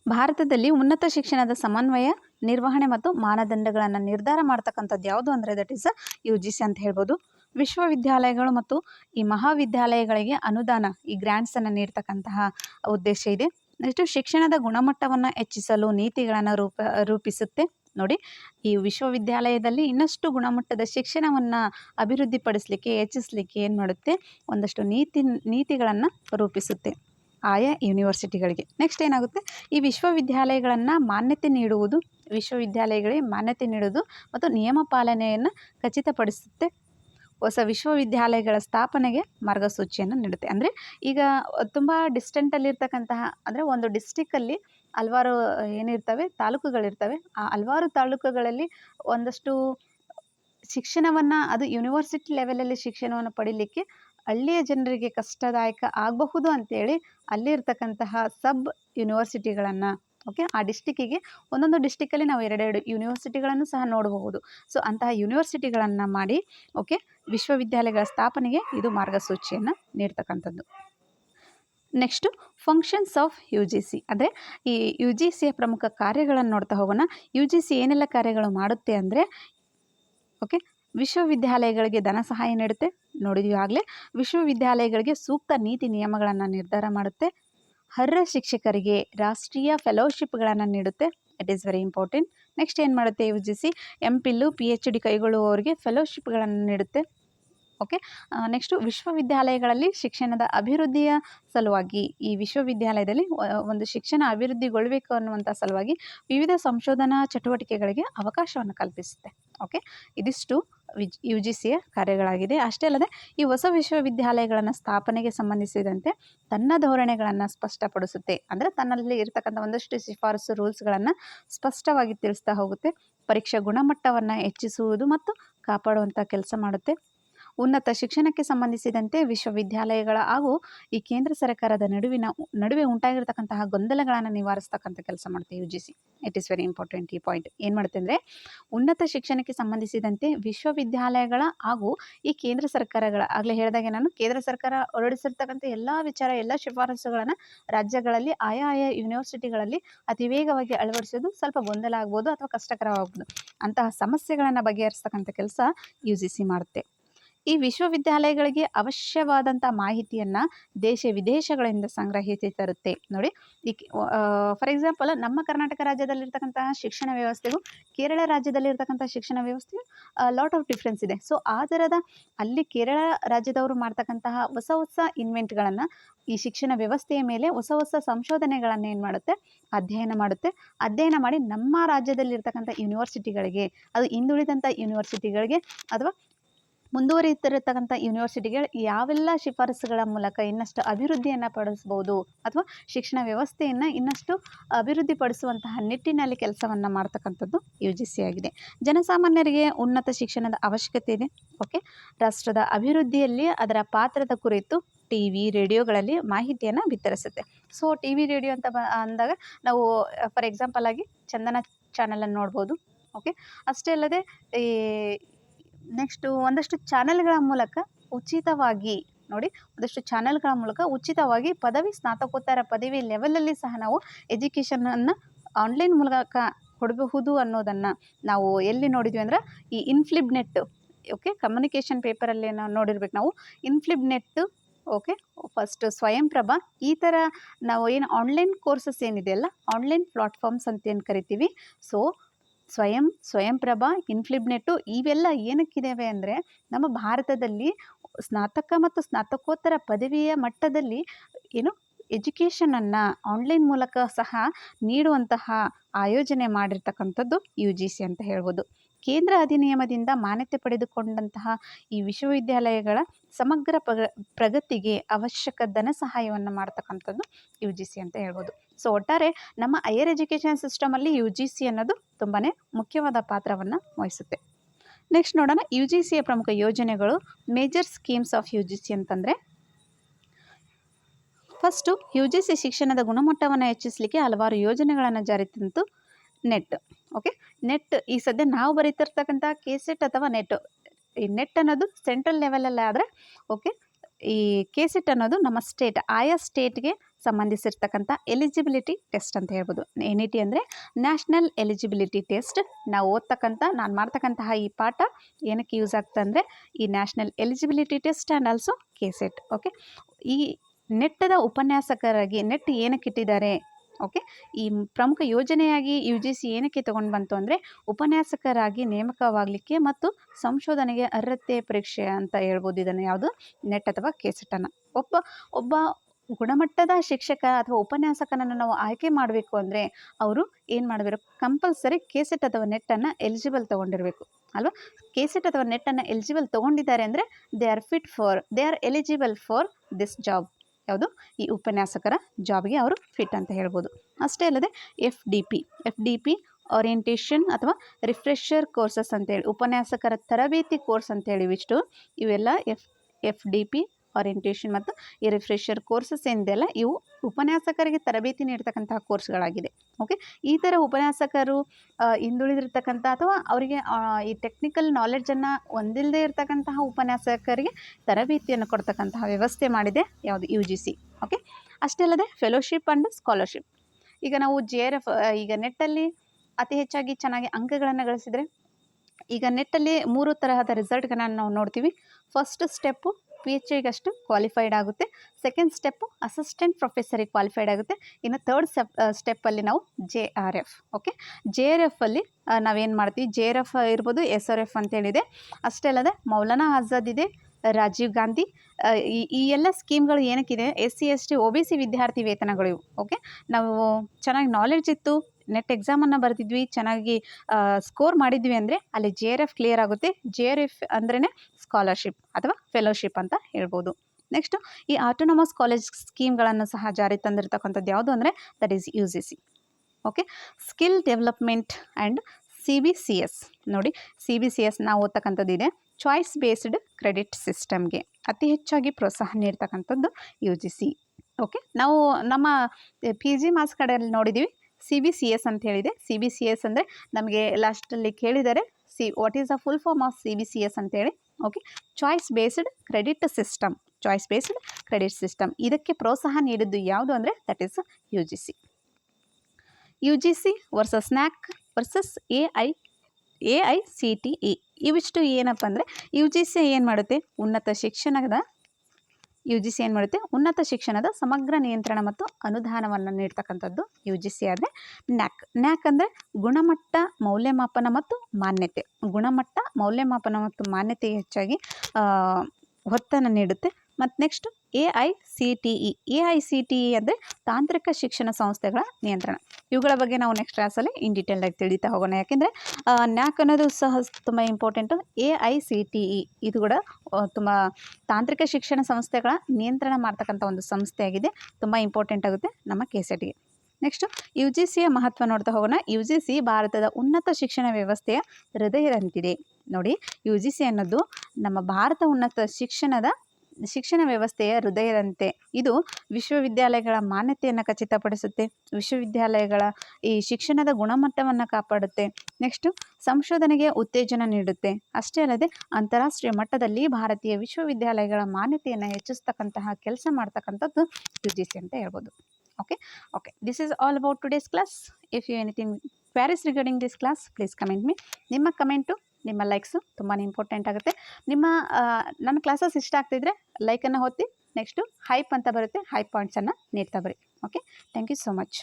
ಭಾರತದಲ್ಲಿ ಉನ್ನತ ಶಿಕ್ಷಣದ ಸಮನ್ವಯ, ನಿರ್ವಹಣೆ ಮತ್ತು ಮಾನದಂಡಗಳನ್ನು ನಿರ್ಧಾರ ಮಾಡ್ತಕ್ಕಂಥದ್ದು ಯಾವುದು ಅಂದರೆ that is U G C ಅಂತ ಹೇಳ್ಬೋದು. ವಿಶ್ವವಿದ್ಯಾಲಯಗಳು ಮತ್ತು ಈ ಮಹಾವಿದ್ಯಾಲಯಗಳಿಗೆ ಅನುದಾನ, ಈ ಗ್ರ್ಯಾಂಟ್ಸನ್ನು ನೀಡ್ತಕ್ಕಂತಹ ಉದ್ದೇಶ ಇದೆ. ನೆಕ್ಸ್ಟು ಶಿಕ್ಷಣದ ಗುಣಮಟ್ಟವನ್ನು ಹೆಚ್ಚಿಸಲು ನೀತಿಗಳನ್ನು ರೂಪ, ರೂಪಿಸುತ್ತೆ. ನೋಡಿ, ಈ ವಿಶ್ವವಿದ್ಯಾಲಯದಲ್ಲಿ ಇನ್ನಷ್ಟು ಗುಣಮಟ್ಟದ ಶಿಕ್ಷಣವನ್ನು ಅಭಿವೃದ್ಧಿಪಡಿಸಲಿಕ್ಕೆ, ಹೆಚ್ಚಿಸಲಿಕ್ಕೆ ಏನು ಮಾಡುತ್ತೆ? ಒಂದಷ್ಟು ನೀತಿ, ನೀತಿಗಳನ್ನು ರೂಪಿಸುತ್ತೆ. ಆಯಾ ಯೂನಿವರ್ಸಿಟಿಗಳಿಗೆ. ನೆಕ್ಸ್ಟ್ ಏನಾಗುತ್ತೆ? ಈ ವಿಶ್ವವಿದ್ಯಾಲಯಗಳನ್ನು ಮಾನ್ಯತೆ ನೀಡುವುದು, ವಿಶ್ವವಿದ್ಯಾಲಯಗಳಿಗೆ ಮಾನ್ಯತೆ ನೀಡುವುದು ಮತ್ತು ನಿಯಮ ಪಾಲನೆಯನ್ನು ಖಚಿತಪಡಿಸುತ್ತೆ. ಹೊಸ ವಿಶ್ವವಿದ್ಯಾಲಯಗಳ ಸ್ಥಾಪನೆಗೆ ಮಾರ್ಗಸೂಚಿಯನ್ನು ನೀಡುತ್ತೆ. ಅಂದರೆ ಈಗ ತುಂಬ ಡಿಸ್ಟೆಂಟಲ್ಲಿರ್ತಕ್ಕಂತಹ ಅಂದರೆ ಒಂದು ಡಿಸ್ಟಿಕ್ಕಲ್ಲಿ ಹಲವಾರು ಏನಿರ್ತವೆ, ತಾಲೂಕುಗಳಿರ್ತವೆ. ಆ ಹಲವಾರು ತಾಲೂಕುಗಳಲ್ಲಿ ಒಂದಷ್ಟು ಶಿಕ್ಷಣವನ್ನು, ಅದು ಯೂನಿವರ್ಸಿಟಿ ಲೆವೆಲಲ್ಲಿ ಶಿಕ್ಷಣವನ್ನು ಪಡೀಲಿಕ್ಕೆ ಹಳ್ಳಿಯ ಜನರಿಗೆ ಕಷ್ಟದಾಯಕ ಆಗಬಹುದು ಅಂತೇಳಿ ಅಲ್ಲಿರ್ತಕ್ಕಂತಹ ಸಬ್ ಯೂನಿವರ್ಸಿಟಿಗಳನ್ನು ಓಕೆ ಆ ಡಿಸ್ಟಿಕ್ಕಿಗೆ ಒಂದೊಂದು ಡಿಸ್ಟಿಕ್ಕಲ್ಲಿ ನಾವು ಎರಡೆರಡು ಯೂನಿವರ್ಸಿಟಿಗಳನ್ನು ಸಹ ನೋಡಬಹುದು. ಸೊ ಅಂತಹ ಯೂನಿವರ್ಸಿಟಿಗಳನ್ನು ಮಾಡಿ ಓಕೆ ವಿಶ್ವವಿದ್ಯಾಲಯಗಳ ಸ್ಥಾಪನೆಗೆ ಇದು ಮಾರ್ಗಸೂಚಿಯನ್ನು ನೀಡ್ತಕ್ಕಂಥದ್ದು. Next functions of U G C ಅಂದರೆ ಈ ಯು ಜಿ ಸಿಯ ಪ್ರಮುಖ ಕಾರ್ಯಗಳನ್ನು ನೋಡ್ತಾ ಹೋಗೋಣ. ಯು ಜಿ ಸಿ ಏನೆಲ್ಲ ಕಾರ್ಯಗಳು ಮಾಡುತ್ತೆ ಅಂದರೆ ಓಕೆ ವಿಶ್ವವಿದ್ಯಾಲಯಗಳಿಗೆ ಧನ ಸಹಾಯ ನೀಡುತ್ತೆ. ನೋಡಿದ್ವಿ ಆಗಲೇ. ವಿಶ್ವವಿದ್ಯಾಲಯಗಳಿಗೆ ಸೂಕ್ತ ನೀತಿ ನಿಯಮಗಳನ್ನು ನಿರ್ಧಾರ ಮಾಡುತ್ತೆ. ಅರ್ಹ ಶಿಕ್ಷಕರಿಗೆ ರಾಷ್ಟ್ರೀಯ ಫೆಲೋಶಿಪ್ಗಳನ್ನು ನೀಡುತ್ತೆ. It is very important next ಏನು ಮಾಡುತ್ತೆ U G C M phil P H D ಕೈಗೊಳ್ಳುವವರಿಗೆ ಫೆಲೋಶಿಪ್ಗಳನ್ನು ನೀಡುತ್ತೆ. ಓಕೆ ನೆಕ್ಸ್ಟು ವಿಶ್ವವಿದ್ಯಾಲಯಗಳಲ್ಲಿ ಶಿಕ್ಷಣದ ಅಭಿವೃದ್ಧಿಯ ಸಲುವಾಗಿ ಈ ವಿಶ್ವವಿದ್ಯಾಲಯದಲ್ಲಿ ಒಂದು ಶಿಕ್ಷಣ ಅಭಿವೃದ್ಧಿಗೊಳ್ಬೇಕು ಅನ್ನುವಂಥ ಸಲುವಾಗಿ ವಿವಿಧ ಸಂಶೋಧನಾ ಚಟುವಟಿಕೆಗಳಿಗೆ ಅವಕಾಶವನ್ನು ಕಲ್ಪಿಸುತ್ತೆ. ಓಕೆ ಇದಿಷ್ಟು ವಿಜ್ ಯು ಜಿ ಸಿಯ ಕಾರ್ಯಗಳಾಗಿದೆ. ಅಷ್ಟೇ ಅಲ್ಲದೆ, ಈ ಹೊಸ ವಿಶ್ವವಿದ್ಯಾಲಯಗಳನ್ನು ಸ್ಥಾಪನೆಗೆ ಸಂಬಂಧಿಸಿದಂತೆ ತನ್ನ ಧೋರಣೆಗಳನ್ನು ಸ್ಪಷ್ಟಪಡಿಸುತ್ತೆ. ಅಂದರೆ ತನ್ನಲ್ಲಿ ಇರತಕ್ಕಂಥ ಒಂದಷ್ಟು ಶಿಫಾರಸು, ರೂಲ್ಸ್ಗಳನ್ನು ಸ್ಪಷ್ಟವಾಗಿ ತಿಳಿಸ್ತಾ ಹೋಗುತ್ತೆ. ಪರೀಕ್ಷಾ ಗುಣಮಟ್ಟವನ್ನು ಹೆಚ್ಚಿಸುವುದು ಮತ್ತು ಕಾಪಾಡುವಂಥ ಕೆಲಸ ಮಾಡುತ್ತೆ. ಉನ್ನತ ಶಿಕ್ಷಣಕ್ಕೆ ಸಂಬಂಧಿಸಿದಂತೆ ವಿಶ್ವವಿದ್ಯಾಲಯಗಳ ಹಾಗೂ ಈ ಕೇಂದ್ರ ಸರ್ಕಾರದ ನಡುವಿನ ನಡುವೆ ಉಂಟಾಗಿರ್ತಕ್ಕಂತಹ ಗೊಂದಲಗಳನ್ನು ನಿವಾರಿಸ್ತಕ್ಕಂಥ ಕೆಲಸ ಮಾಡುತ್ತೆ U G C it is very important ಈ ಪಾಯಿಂಟ್ ಏನು ಮಾಡುತ್ತೆ ಅಂದರೆ, ಉನ್ನತ ಶಿಕ್ಷಣಕ್ಕೆ ಸಂಬಂಧಿಸಿದಂತೆ ವಿಶ್ವವಿದ್ಯಾಲಯಗಳ ಹಾಗೂ ಈ ಕೇಂದ್ರ ಸರ್ಕಾರಗಳ, ಆಗಲೇ ಹೇಳಿದಾಗೆ ನಾನು ಕೇಂದ್ರ ಸರ್ಕಾರ ಹೊರಡಿಸಿರ್ತಕ್ಕಂಥ ಎಲ್ಲ ವಿಚಾರ, ಎಲ್ಲ ಶಿಫಾರಸುಗಳನ್ನು ರಾಜ್ಯಗಳಲ್ಲಿ ಆಯಾ ಆಯಾ ಯೂನಿವರ್ಸಿಟಿಗಳಲ್ಲಿ ಅತಿ ವೇಗವಾಗಿ ಅಳವಡಿಸೋದು ಸ್ವಲ್ಪ ಗೊಂದಲ ಆಗ್ಬೋದು ಅಥವಾ ಕಷ್ಟಕರವಾಗ್ಬೋದು. ಅಂತಹ ಸಮಸ್ಯೆಗಳನ್ನು ಬಗೆಹರಿಸ್ತಕ್ಕಂಥ ಕೆಲಸ ಯು ಜಿ ಸಿ ಮಾಡುತ್ತೆ. ಈ ವಿಶ್ವವಿದ್ಯಾಲಯಗಳಿಗೆ ಅವಶ್ಯವಾದಂಥ ಮಾಹಿತಿಯನ್ನು ದೇಶ ವಿದೇಶಗಳಿಂದ ಸಂಗ್ರಹಿಸಿ ತರುತ್ತೆ. ನೋಡಿ, ಈ ಫಾರ್ ಎಕ್ಸಾಂಪಲ್ ನಮ್ಮ ಕರ್ನಾಟಕ ರಾಜ್ಯದಲ್ಲಿರ್ತಕ್ಕಂತಹ ಶಿಕ್ಷಣ ವ್ಯವಸ್ಥೆಗೂ ಕೇರಳ ರಾಜ್ಯದಲ್ಲಿರ್ತಕ್ಕಂಥ ಶಿಕ್ಷಣ ವ್ಯವಸ್ಥೆಯು ಲಾಟ್ ಆಫ್ ಡಿಫ್ರೆನ್ಸ್ ಇದೆ. ಸೊ ಆ ಥರದ ಅಲ್ಲಿ ಕೇರಳ ರಾಜ್ಯದವರು ಮಾಡ್ತಕ್ಕಂತಹ ಹೊಸ ಹೊಸ ಇನ್ವೆಂಟ್ಗಳನ್ನು ಈ ಶಿಕ್ಷಣ ವ್ಯವಸ್ಥೆಯ ಮೇಲೆ ಹೊಸ ಹೊಸ ಸಂಶೋಧನೆಗಳನ್ನು ಏನು ಮಾಡುತ್ತೆ? ಅಧ್ಯಯನ ಮಾಡುತ್ತೆ. ಅಧ್ಯಯನ ಮಾಡಿ ನಮ್ಮ ರಾಜ್ಯದಲ್ಲಿರ್ತಕ್ಕಂಥ ಯೂನಿವರ್ಸಿಟಿಗಳಿಗೆ ಅದು ಹಿಂದುಳಿದಂಥ ಯೂನಿವರ್ಸಿಟಿಗಳಿಗೆ ಅಥವಾ ಮುಂದುವರಿತಿರತಕ್ಕಂಥ ಯೂನಿವರ್ಸಿಟಿಗಳು ಯಾವೆಲ್ಲ ಶಿಫಾರಸುಗಳ ಮೂಲಕ ಇನ್ನಷ್ಟು ಅಭಿವೃದ್ಧಿಯನ್ನು ಪಡಿಸ್ಬೋದು ಅಥವಾ ಶಿಕ್ಷಣ ವ್ಯವಸ್ಥೆಯನ್ನು ಇನ್ನಷ್ಟು ಅಭಿವೃದ್ಧಿಪಡಿಸುವಂತಹ ನಿಟ್ಟಿನಲ್ಲಿ ಕೆಲಸವನ್ನು ಮಾಡ್ತಕ್ಕಂಥದ್ದು ಯು ಜಿ ಸಿ ಆಗಿದೆ. ಜನಸಾಮಾನ್ಯರಿಗೆ ಉನ್ನತ ಶಿಕ್ಷಣದ ಅವಶ್ಯಕತೆ ಇದೆ. ಓಕೆ ರಾಷ್ಟ್ರದ ಅಭಿವೃದ್ಧಿಯಲ್ಲಿ ಅದರ ಪಾತ್ರದ ಕುರಿತು ಟಿ ವಿ ರೇಡಿಯೋಗಳಲ್ಲಿ ಮಾಹಿತಿಯನ್ನು ಬಿತ್ತರಿಸುತ್ತೆ. ಸೊ ಟಿ ವಿ ರೇಡಿಯೋ ಅಂತ ಬ, ಅಂದಾಗ ನಾವು ಫಾರ್ ಎಕ್ಸಾಂಪಲ್ ಆಗಿ ಚಂದನ ಚಾನಲನ್ನು ನೋಡ್ಬೋದು. ಓಕೆ ಅಷ್ಟೇ ಅಲ್ಲದೆ ಈ ನೆಕ್ಸ್ಟು ಒಂದಷ್ಟು ಚಾನೆಲ್ಗಳ ಮೂಲಕ ಉಚಿತವಾಗಿ ನೋಡಿ, ಒಂದಷ್ಟು ಚಾನೆಲ್ಗಳ ಮೂಲಕ ಉಚಿತವಾಗಿ ಪದವಿ, ಸ್ನಾತಕೋತ್ತರ ಪದವಿ ಲೆವೆಲಲ್ಲಿ ಸಹ ನಾವು ಎಜುಕೇಷನನ್ನು ಆನ್ಲೈನ್ ಮೂಲಕ ಕೊಡಬಹುದು ಅನ್ನೋದನ್ನು ನಾವು ಎಲ್ಲಿ ನೋಡಿದ್ವಿ ಅಂದ್ರೆ ಈ ಇನ್ಫ್ಲಿಪ್ ನೆಟ್ ಓಕೆ ಕಮ್ಯುನಿಕೇಷನ್ ಪೇಪರಲ್ಲಿ ನಾವು ನೋಡಿರ್ಬೇಕು ನಾವು. ಇನ್ಫ್ಲಿಪ್ ನೆಟ್ ಓಕೆ ಫಸ್ಟ್ ಸ್ವಯಂ ಪ್ರಭಾ. ಈ ಥರ ನಾವು ಏನು ಆನ್ಲೈನ್ ಕೋರ್ಸಸ್ ಏನಿದೆಯಲ್ಲ ಆನ್ಲೈನ್ ಪ್ಲಾಟ್ಫಾರ್ಮ್ಸ್ ಅಂತ ಏನು ಕರಿತೀವಿ? ಸೊ ಸ್ವಯಂ, ಸ್ವಯಂಪ್ರಭ, ಇನ್ಫ್ಲಿಬ್ನೆಟ್ಟು ಇವೆಲ್ಲ ಏನಕ್ಕಿದ್ದಾವೆ ಅಂದರೆ ನಮ್ಮ ಭಾರತದಲ್ಲಿ ಸ್ನಾತಕ ಮತ್ತು ಸ್ನಾತಕೋತ್ತರ ಪದವಿಯ ಮಟ್ಟದಲ್ಲಿ ಏನು ಎಜುಕೇಷನನ್ನು ಆನ್ಲೈನ್ ಮೂಲಕ ಸಹ ನೀಡುವಂತಹ ಆಯೋಜನೆ ಮಾಡಿರ್ತಕ್ಕಂಥದ್ದು ಯು ಜಿ ಸಿ ಅಂತ ಹೇಳ್ಬೋದು. ಕೇಂದ್ರ ಅಧಿನಿಯಮದಿಂದ ಮಾನ್ಯತೆ ಪಡೆದುಕೊಂಡಂತಹ ಈ ವಿಶ್ವವಿದ್ಯಾಲಯಗಳ ಸಮಗ್ರ ಪ್ರಗ, ಪ್ರಗತಿಗೆ ಅವಶ್ಯಕ ಧನ ಸಹಾಯವನ್ನು ಮಾಡ್ತಕ್ಕಂಥದ್ದು ಯು ಜಿ ಸಿ ಅಂತ ಹೇಳ್ಬೋದು. ಸೊ ಒಟ್ಟಾರೆ ನಮ್ಮ ಹೈಯರ್ ಎಜುಕೇಷನ್ ಸಿಸ್ಟಮಲ್ಲಿ ಯು ಜಿ ಸಿ ಅನ್ನೋದು ತುಂಬಾ ಮುಖ್ಯವಾದ ಪಾತ್ರವನ್ನು ವಹಿಸುತ್ತೆ. ನೆಕ್ಸ್ಟ್ ನೋಡೋಣ ಯು ಜಿ ಸಿಯ ಪ್ರಮುಖ ಯೋಜನೆಗಳು major schemes of U G C ಅಂತಂದರೆ ಫಸ್ಟು ಯು ಜಿ ಸಿ ಶಿಕ್ಷಣದ ಗುಣಮಟ್ಟವನ್ನು ಹೆಚ್ಚಿಸಲಿಕ್ಕೆ ಹಲವಾರು ಯೋಜನೆಗಳನ್ನು ಜಾರಿ ತಂತು ನೆಟ್. ಓಕೆ ನೆಟ್ ಈ ಸದ್ಯ ನಾವು ಬರೀತಿರ್ತಕ್ಕಂಥ ಕೆ ಸೆಟ್ ಅಥವಾ ನೆಟ್ ಈ ನೆಟ್ ಅನ್ನೋದು ಸೆಂಟ್ರಲ್ ಲೆವೆಲಲ್ಲಿ ಆದರೆ ಓಕೆ ಈ ಕೆ ಸೆಟ್ ಅನ್ನೋದು ನಮ್ಮ ಸ್ಟೇಟ್ ಆಯಾ ಸ್ಟೇಟ್ಗೆ ಸಂಬಂಧಿಸಿರ್ತಕ್ಕಂಥ ಎಲಿಜಿಬಿಲಿಟಿ ಟೆಸ್ಟ್ ಅಂತ ಹೇಳ್ಬೋದು. ಎನ್ ಇ ಟಿ ಅಂದರೆ ನ್ಯಾಷನಲ್ ಎಲಿಜಿಬಿಲಿಟಿ ಟೆಸ್ಟ್ ನಾವು ಓದ್ತಕ್ಕಂಥ, ನಾನು ಮಾಡ್ತಕ್ಕಂತಹ ಈ ಪಾಠ ಏನಕ್ಕೆ ಯೂಸ್ ಆಗ್ತದೆ ಅಂದರೆ, ಈ national eligibility test and also K set okay ಈ ನೆಟ್ಟದ ಉಪನ್ಯಾಸಕರಾಗಿ ನೆಟ್ ಏನಕ್ಕೆ ಇಟ್ಟಿದ್ದಾರೆ? ಓಕೆ? ಈ ಪ್ರಮುಖ ಯೋಜನೆಯಾಗಿ ಯು ಜಿ ಸಿ ಏನಕ್ಕೆ ತಗೊಂಡು ಬಂತು ಅಂದರೆ, ಉಪನ್ಯಾಸಕರಾಗಿ ನೇಮಕವಾಗಲಿಕ್ಕೆ ಮತ್ತು ಸಂಶೋಧನೆಗೆ ಅರ್ಹತೆ ಪರೀಕ್ಷೆ ಅಂತ ಹೇಳ್ಬೋದು. ಇದನ್ನು ಯಾವುದು? ನೆಟ್ ಅಥವಾ ಕೆಸೆಟನ್ನು ಒಬ್ಬ ಒಬ್ಬ ಗುಣಮಟ್ಟದ ಶಿಕ್ಷಕ ಅಥವಾ ಉಪನ್ಯಾಸಕನನ್ನು ನಾವು ಆಯ್ಕೆ ಮಾಡಬೇಕು ಅಂದರೆ, ಅವರು ಏನು ಮಾಡಬೇಕು? ಕಂಪಲ್ಸರಿ ಕೆಸೆಟ್ ಅಥವಾ ನೆಟ್ಟನ್ನು ಎಲಿಜಿಬಲ್ ತೊಗೊಂಡಿರಬೇಕು, ಅಲ್ವಾ? ಕೆ ಸೆಟ್ ಅಥವಾ ನೆಟ್ಟನ್ನು ಎಲಿಜಿಬಲ್ ತೊಗೊಂಡಿದ್ದಾರೆ ಅಂದರೆ, they are fit for, they are eligible for this job. ಯಾವುದು? ಈ ಉಪನ್ಯಾಸಕರ ಜಾಬ್ಗೆ ಅವರು ಫಿಟ್ ಅಂತ ಹೇಳ್ಬೋದು. ಅಷ್ಟೇ ಅಲ್ಲದೆ F D P F D P orientation ಅಥವಾ ರಿಫ್ರೆಷರ್ ಕೋರ್ಸಸ್ ಅಂತೇಳಿ ಉಪನ್ಯಾಸಕರ ತರಬೇತಿ ಕೋರ್ಸ್ ಅಂತೇಳಿ ಇವಿಷ್ಟು. ಇವೆಲ್ಲ F F D P orientation ಮತ್ತು ಈ ರಿಫ್ರೆಷರ್ ಕೋರ್ಸಸ್ ಏನಿದೆಯಲ್ಲ, ಇವು ಉಪನ್ಯಾಸಕರಿಗೆ ತರಬೇತಿ ನೀಡ್ತಕ್ಕಂತಹ ಕೋರ್ಸ್ಗಳಾಗಿದೆ ಓಕೆ ಈ ಥರ ಉಪನ್ಯಾಸಕರು ಹಿಂದುಳಿದಿರ್ತಕ್ಕಂಥ ಅಥವಾ ಅವರಿಗೆ ಈ ಟೆಕ್ನಿಕಲ್ ನಾಲೆಡ್ಜನ್ನು ಹೊಂದಿಲ್ಲದೆ ಇರತಕ್ಕಂತಹ ಉಪನ್ಯಾಸಕರಿಗೆ ತರಬೇತಿಯನ್ನು ಕೊಡ್ತಕ್ಕಂತಹ ವ್ಯವಸ್ಥೆ ಮಾಡಿದೆ ಯಾವುದು? ಯು ಜಿ ಸಿ ಓಕೆ ಅಷ್ಟೇ ಅಲ್ಲದೆ ಫೆಲೋಶಿಪ್ ಆ್ಯಂಡ್ ಸ್ಕಾಲರ್ಶಿಪ್ ಈಗ ನಾವು ಜೆ ಆರ್ ಎಫ್ ಈಗ ನೆಟ್ಟಲ್ಲಿ ಅತಿ ಹೆಚ್ಚಾಗಿ ಚೆನ್ನಾಗಿ ಅಂಕಗಳನ್ನು ಗಳಿಸಿದರೆ, ಈಗ ನೆಟ್ಟಲ್ಲಿ ಮೂರು ತರಹದ ರಿಸಲ್ಟ್ಗಳನ್ನು ನಾವು ನೋಡ್ತೀವಿ. ಫಸ್ಟ್ ಸ್ಟೆಪ್ಪು ಪಿ ಎಚ್ ಐಗಷ್ಟು ಕ್ವಾಲಿಫೈಡ್ ಆಗುತ್ತೆ. ಸೆಕೆಂಡ್ ಸ್ಟೆಪ್ಪು ಅಸಿಸ್ಟೆಂಟ್ ಪ್ರೊಫೆಸರಿಗೆ ಕ್ವಾಲಿಫೈಡ್ ಆಗುತ್ತೆ. ಇನ್ನು ತರ್ಡ್ ಸೆಪ್ ಸ್ಟೆಪ್ಪಲ್ಲಿ ನಾವು J R F okay J R ಎಫಲ್ಲಿ ನಾವೇನು ಮಾಡ್ತೀವಿ? ಜೆ ಆರ್ ಎಫ್ ಇರ್ಬೋದು ಎಸ್ ಆರ್ ಎಫ್ ಅಂತೇಳಿದೆ ಅಷ್ಟೇ ಅಲ್ಲದೆ ಮೌಲಾನಾ ಆಜಾದ್ ಇದೆ, ರಾಜೀವ್ ಗಾಂಧಿ ಈ ಎಲ್ಲ ಸ್ಕೀಮ್ಗಳು ಏನಕ್ಕಿದೆ? S C S T O B C ವಿದ್ಯಾರ್ಥಿ ವೇತನಗಳು ಇವು ಓಕೆ ನಾವು ಚೆನ್ನಾಗಿ ನಾಲೆಡ್ಜ್ ಇತ್ತು ನೆಟ್ ಎಕ್ಸಾಮನ್ನು ಬರೆದಿದ್ವಿ, ಚೆನ್ನಾಗಿ ಸ್ಕೋರ್ ಮಾಡಿದ್ವಿ ಅಂದರೆ ಅಲ್ಲಿ ಜೆ ಆರ್ ಎಫ್ ಕ್ಲಿಯರ್ ಆಗುತ್ತೆ. ಜೆ ಆರ್ ಎಫ್ ಅಂದ್ರೇ ಸ್ಕಾಲರ್ಶಿಪ್ ಅಥವಾ ಫೆಲೋಶಿಪ್ ಅಂತ ಹೇಳ್ಬೋದು. ನೆಕ್ಸ್ಟು ಈ ಆಟೋನಮಸ್ ಕಾಲೇಜ್ ಸ್ಕೀಮ್ಗಳನ್ನು ಸಹ ಜಾರಿ ತಂದಿರತಕ್ಕಂಥದ್ದು ಯಾವುದು ಅಂದರೆ that is U G C okay skill development and C B C S ನೋಡಿ ಸಿ ಬಿ ಸಿ ಎಸ್ ನಾವು ಓದ್ತಕ್ಕಂಥದ್ದು ಇದೆ. ಚಾಯ್ಸ್ ಬೇಸ್ಡ್ ಕ್ರೆಡಿಟ್ ಸಿಸ್ಟಮ್ಗೆ ಅತಿ ಹೆಚ್ಚಾಗಿ ಪ್ರೋತ್ಸಾಹ ನೀಡ್ತಕ್ಕಂಥದ್ದು ಯು ಜಿ ಸಿ ಓಕೆ ನಾವು ನಮ್ಮ ಪಿ ಜಿ ಮಾಸ್ ಕಡೆಯಲ್ಲಿ ನೋಡಿದ್ದೀವಿ ಸಿ ಬಿ ಸಿ ಎಸ್ ಅಂತ ಹೇಳಿದೆ. ಸಿ ಬಿ ಸಿ ಎಸ್ ಅಂದರೆ ನಮಗೆ ಲಾಸ್ಟಲ್ಲಿ ಕೇಳಿದ್ದಾರೆ C what is the full form of C B C S ಅಂತೇಳಿ okay choice based credit system choice based credit system ಇದಕ್ಕೆ ಪ್ರೋತ್ಸಾಹ ನೀಡಿದ್ದು ಯಾವುದು ಅಂದರೆ that is U G C U G C versus NAAC versus A I A I C T E ಇವಿಷ್ಟು ಏನಪ್ಪ ಅಂದರೆ you G C ಏನು ಮಾಡುತ್ತೆ? ಉನ್ನತ ಶಿಕ್ಷಣದ ಯು ಜಿ ಸಿ ಏನು ಮಾಡುತ್ತೆ? ಉನ್ನತ ಶಿಕ್ಷಣದ ಸಮಗ್ರ ನಿಯಂತ್ರಣ ಮತ್ತು ಅನುದಾನವನ್ನು ನೀಡ್ತಕ್ಕಂಥದ್ದು ಯು ಜಿ ಸಿ ಆದರೆ ನ್ಯಾಕ್ ನ್ಯಾಕ್ ಅಂದರೆ ಗುಣಮಟ್ಟ ಮೌಲ್ಯಮಾಪನ ಮತ್ತು ಮಾನ್ಯತೆ. ಗುಣಮಟ್ಟ, ಮೌಲ್ಯಮಾಪನ ಮತ್ತು ಮಾನ್ಯತೆ ಹೆಚ್ಚಾಗಿ ಒತ್ತನ್ನು ನೀಡುತ್ತೆ. ಮತ್ತು next A I C T E, A I C T E ಅಂದರೆ ತಾಂತ್ರಿಕ ಶಿಕ್ಷಣ ಸಂಸ್ಥೆಗಳ ನಿಯಂತ್ರಣ. ಇವುಗಳ ಬಗ್ಗೆ ನಾವು ನೆಕ್ಸ್ಟ್ ಕ್ಲಾಸಲ್ಲಿ ಇನ್ ಡೀಟೇಲ್ಡಾಗಿ ತಿಳಿತಾ ಹೋಗೋಣ. ಯಾಕೆಂದರೆ ನ್ಯಾಕ್ ಅನ್ನೋದು ಸಹ ತುಂಬ important A I C T E ಇದು ಕೂಡ ತುಂಬ ತಾಂತ್ರಿಕ ಶಿಕ್ಷಣ ಸಂಸ್ಥೆಗಳ ನಿಯಂತ್ರಣ ಮಾಡ್ತಕ್ಕಂಥ ಒಂದು ಸಂಸ್ಥೆಯಾಗಿದೆ. ತುಂಬ ಇಂಪಾರ್ಟೆಂಟ್ ಆಗುತ್ತೆ ನಮ್ಮ ಕೆ ಸೆಟ್ಗೆ ನೆಕ್ಸ್ಟು ಯು ಜಿ ಸಿಯ ಮಹತ್ವ ನೋಡ್ತಾ ಹೋಗೋಣ. ಯು ಜಿ ಸಿ ಭಾರತದ ಉನ್ನತ ಶಿಕ್ಷಣ ವ್ಯವಸ್ಥೆಯ ಹೃದಯದಂತಿದೆ. ನೋಡಿ, ಯು ಜಿ ಸಿ ಅನ್ನೋದು ನಮ್ಮ ಭಾರತ ಉನ್ನತ ಶಿಕ್ಷಣದ ಶಿಕ್ಷಣ ವ್ಯವಸ್ಥೆಯ ಹೃದಯದಂತೆ ಇದು ವಿಶ್ವವಿದ್ಯಾಲಯಗಳ ಮಾನ್ಯತೆಯನ್ನು ಖಚಿತಪಡಿಸುತ್ತೆ. ವಿಶ್ವವಿದ್ಯಾಲಯಗಳ ಈ ಶಿಕ್ಷಣದ ಗುಣಮಟ್ಟವನ್ನು ಕಾಪಾಡುತ್ತೆ. ನೆಕ್ಸ್ಟು ಸಂಶೋಧನೆಗೆ ಉತ್ತೇಜನ ನೀಡುತ್ತೆ. ಅಷ್ಟೇ ಅಲ್ಲದೆ ಅಂತಾರಾಷ್ಟ್ರೀಯ ಮಟ್ಟದಲ್ಲಿ ಭಾರತೀಯ ವಿಶ್ವವಿದ್ಯಾಲಯಗಳ ಮಾನ್ಯತೆಯನ್ನು ಹೆಚ್ಚಿಸ್ತಕ್ಕಂತಹ ಕೆಲಸ ಮಾಡ್ತಕ್ಕಂಥದ್ದು ಯು ಜಿ ಸಿ ಅಂತ ಹೇಳ್ಬೋದು. Okay okay this is all about today's class if you anything queries regarding this class please comment me ನಿಮ್ಮ ಕಮೆಂಟು ನಿಮ್ಮ ಲೈಕ್ಸು ತುಂಬಾ ಇಂಪಾರ್ಟೆಂಟ್ ಆಗುತ್ತೆ. ನಿಮ್ಮ ನನ್ನ ಕ್ಲಾಸಸ್ ಇಷ್ಟ ಆಗ್ತಿದ್ರೆ ಲೈಕನ್ನು ಒತ್ತಿ ನೆಕ್ಸ್ಟು ಹೈಪ್ ಅಂತ ಬರುತ್ತೆ ಹೈ ಪಾಯಿಂಟ್ಸನ್ನು ನೀಡ್ತಾ ಬರಿ okay thank you so much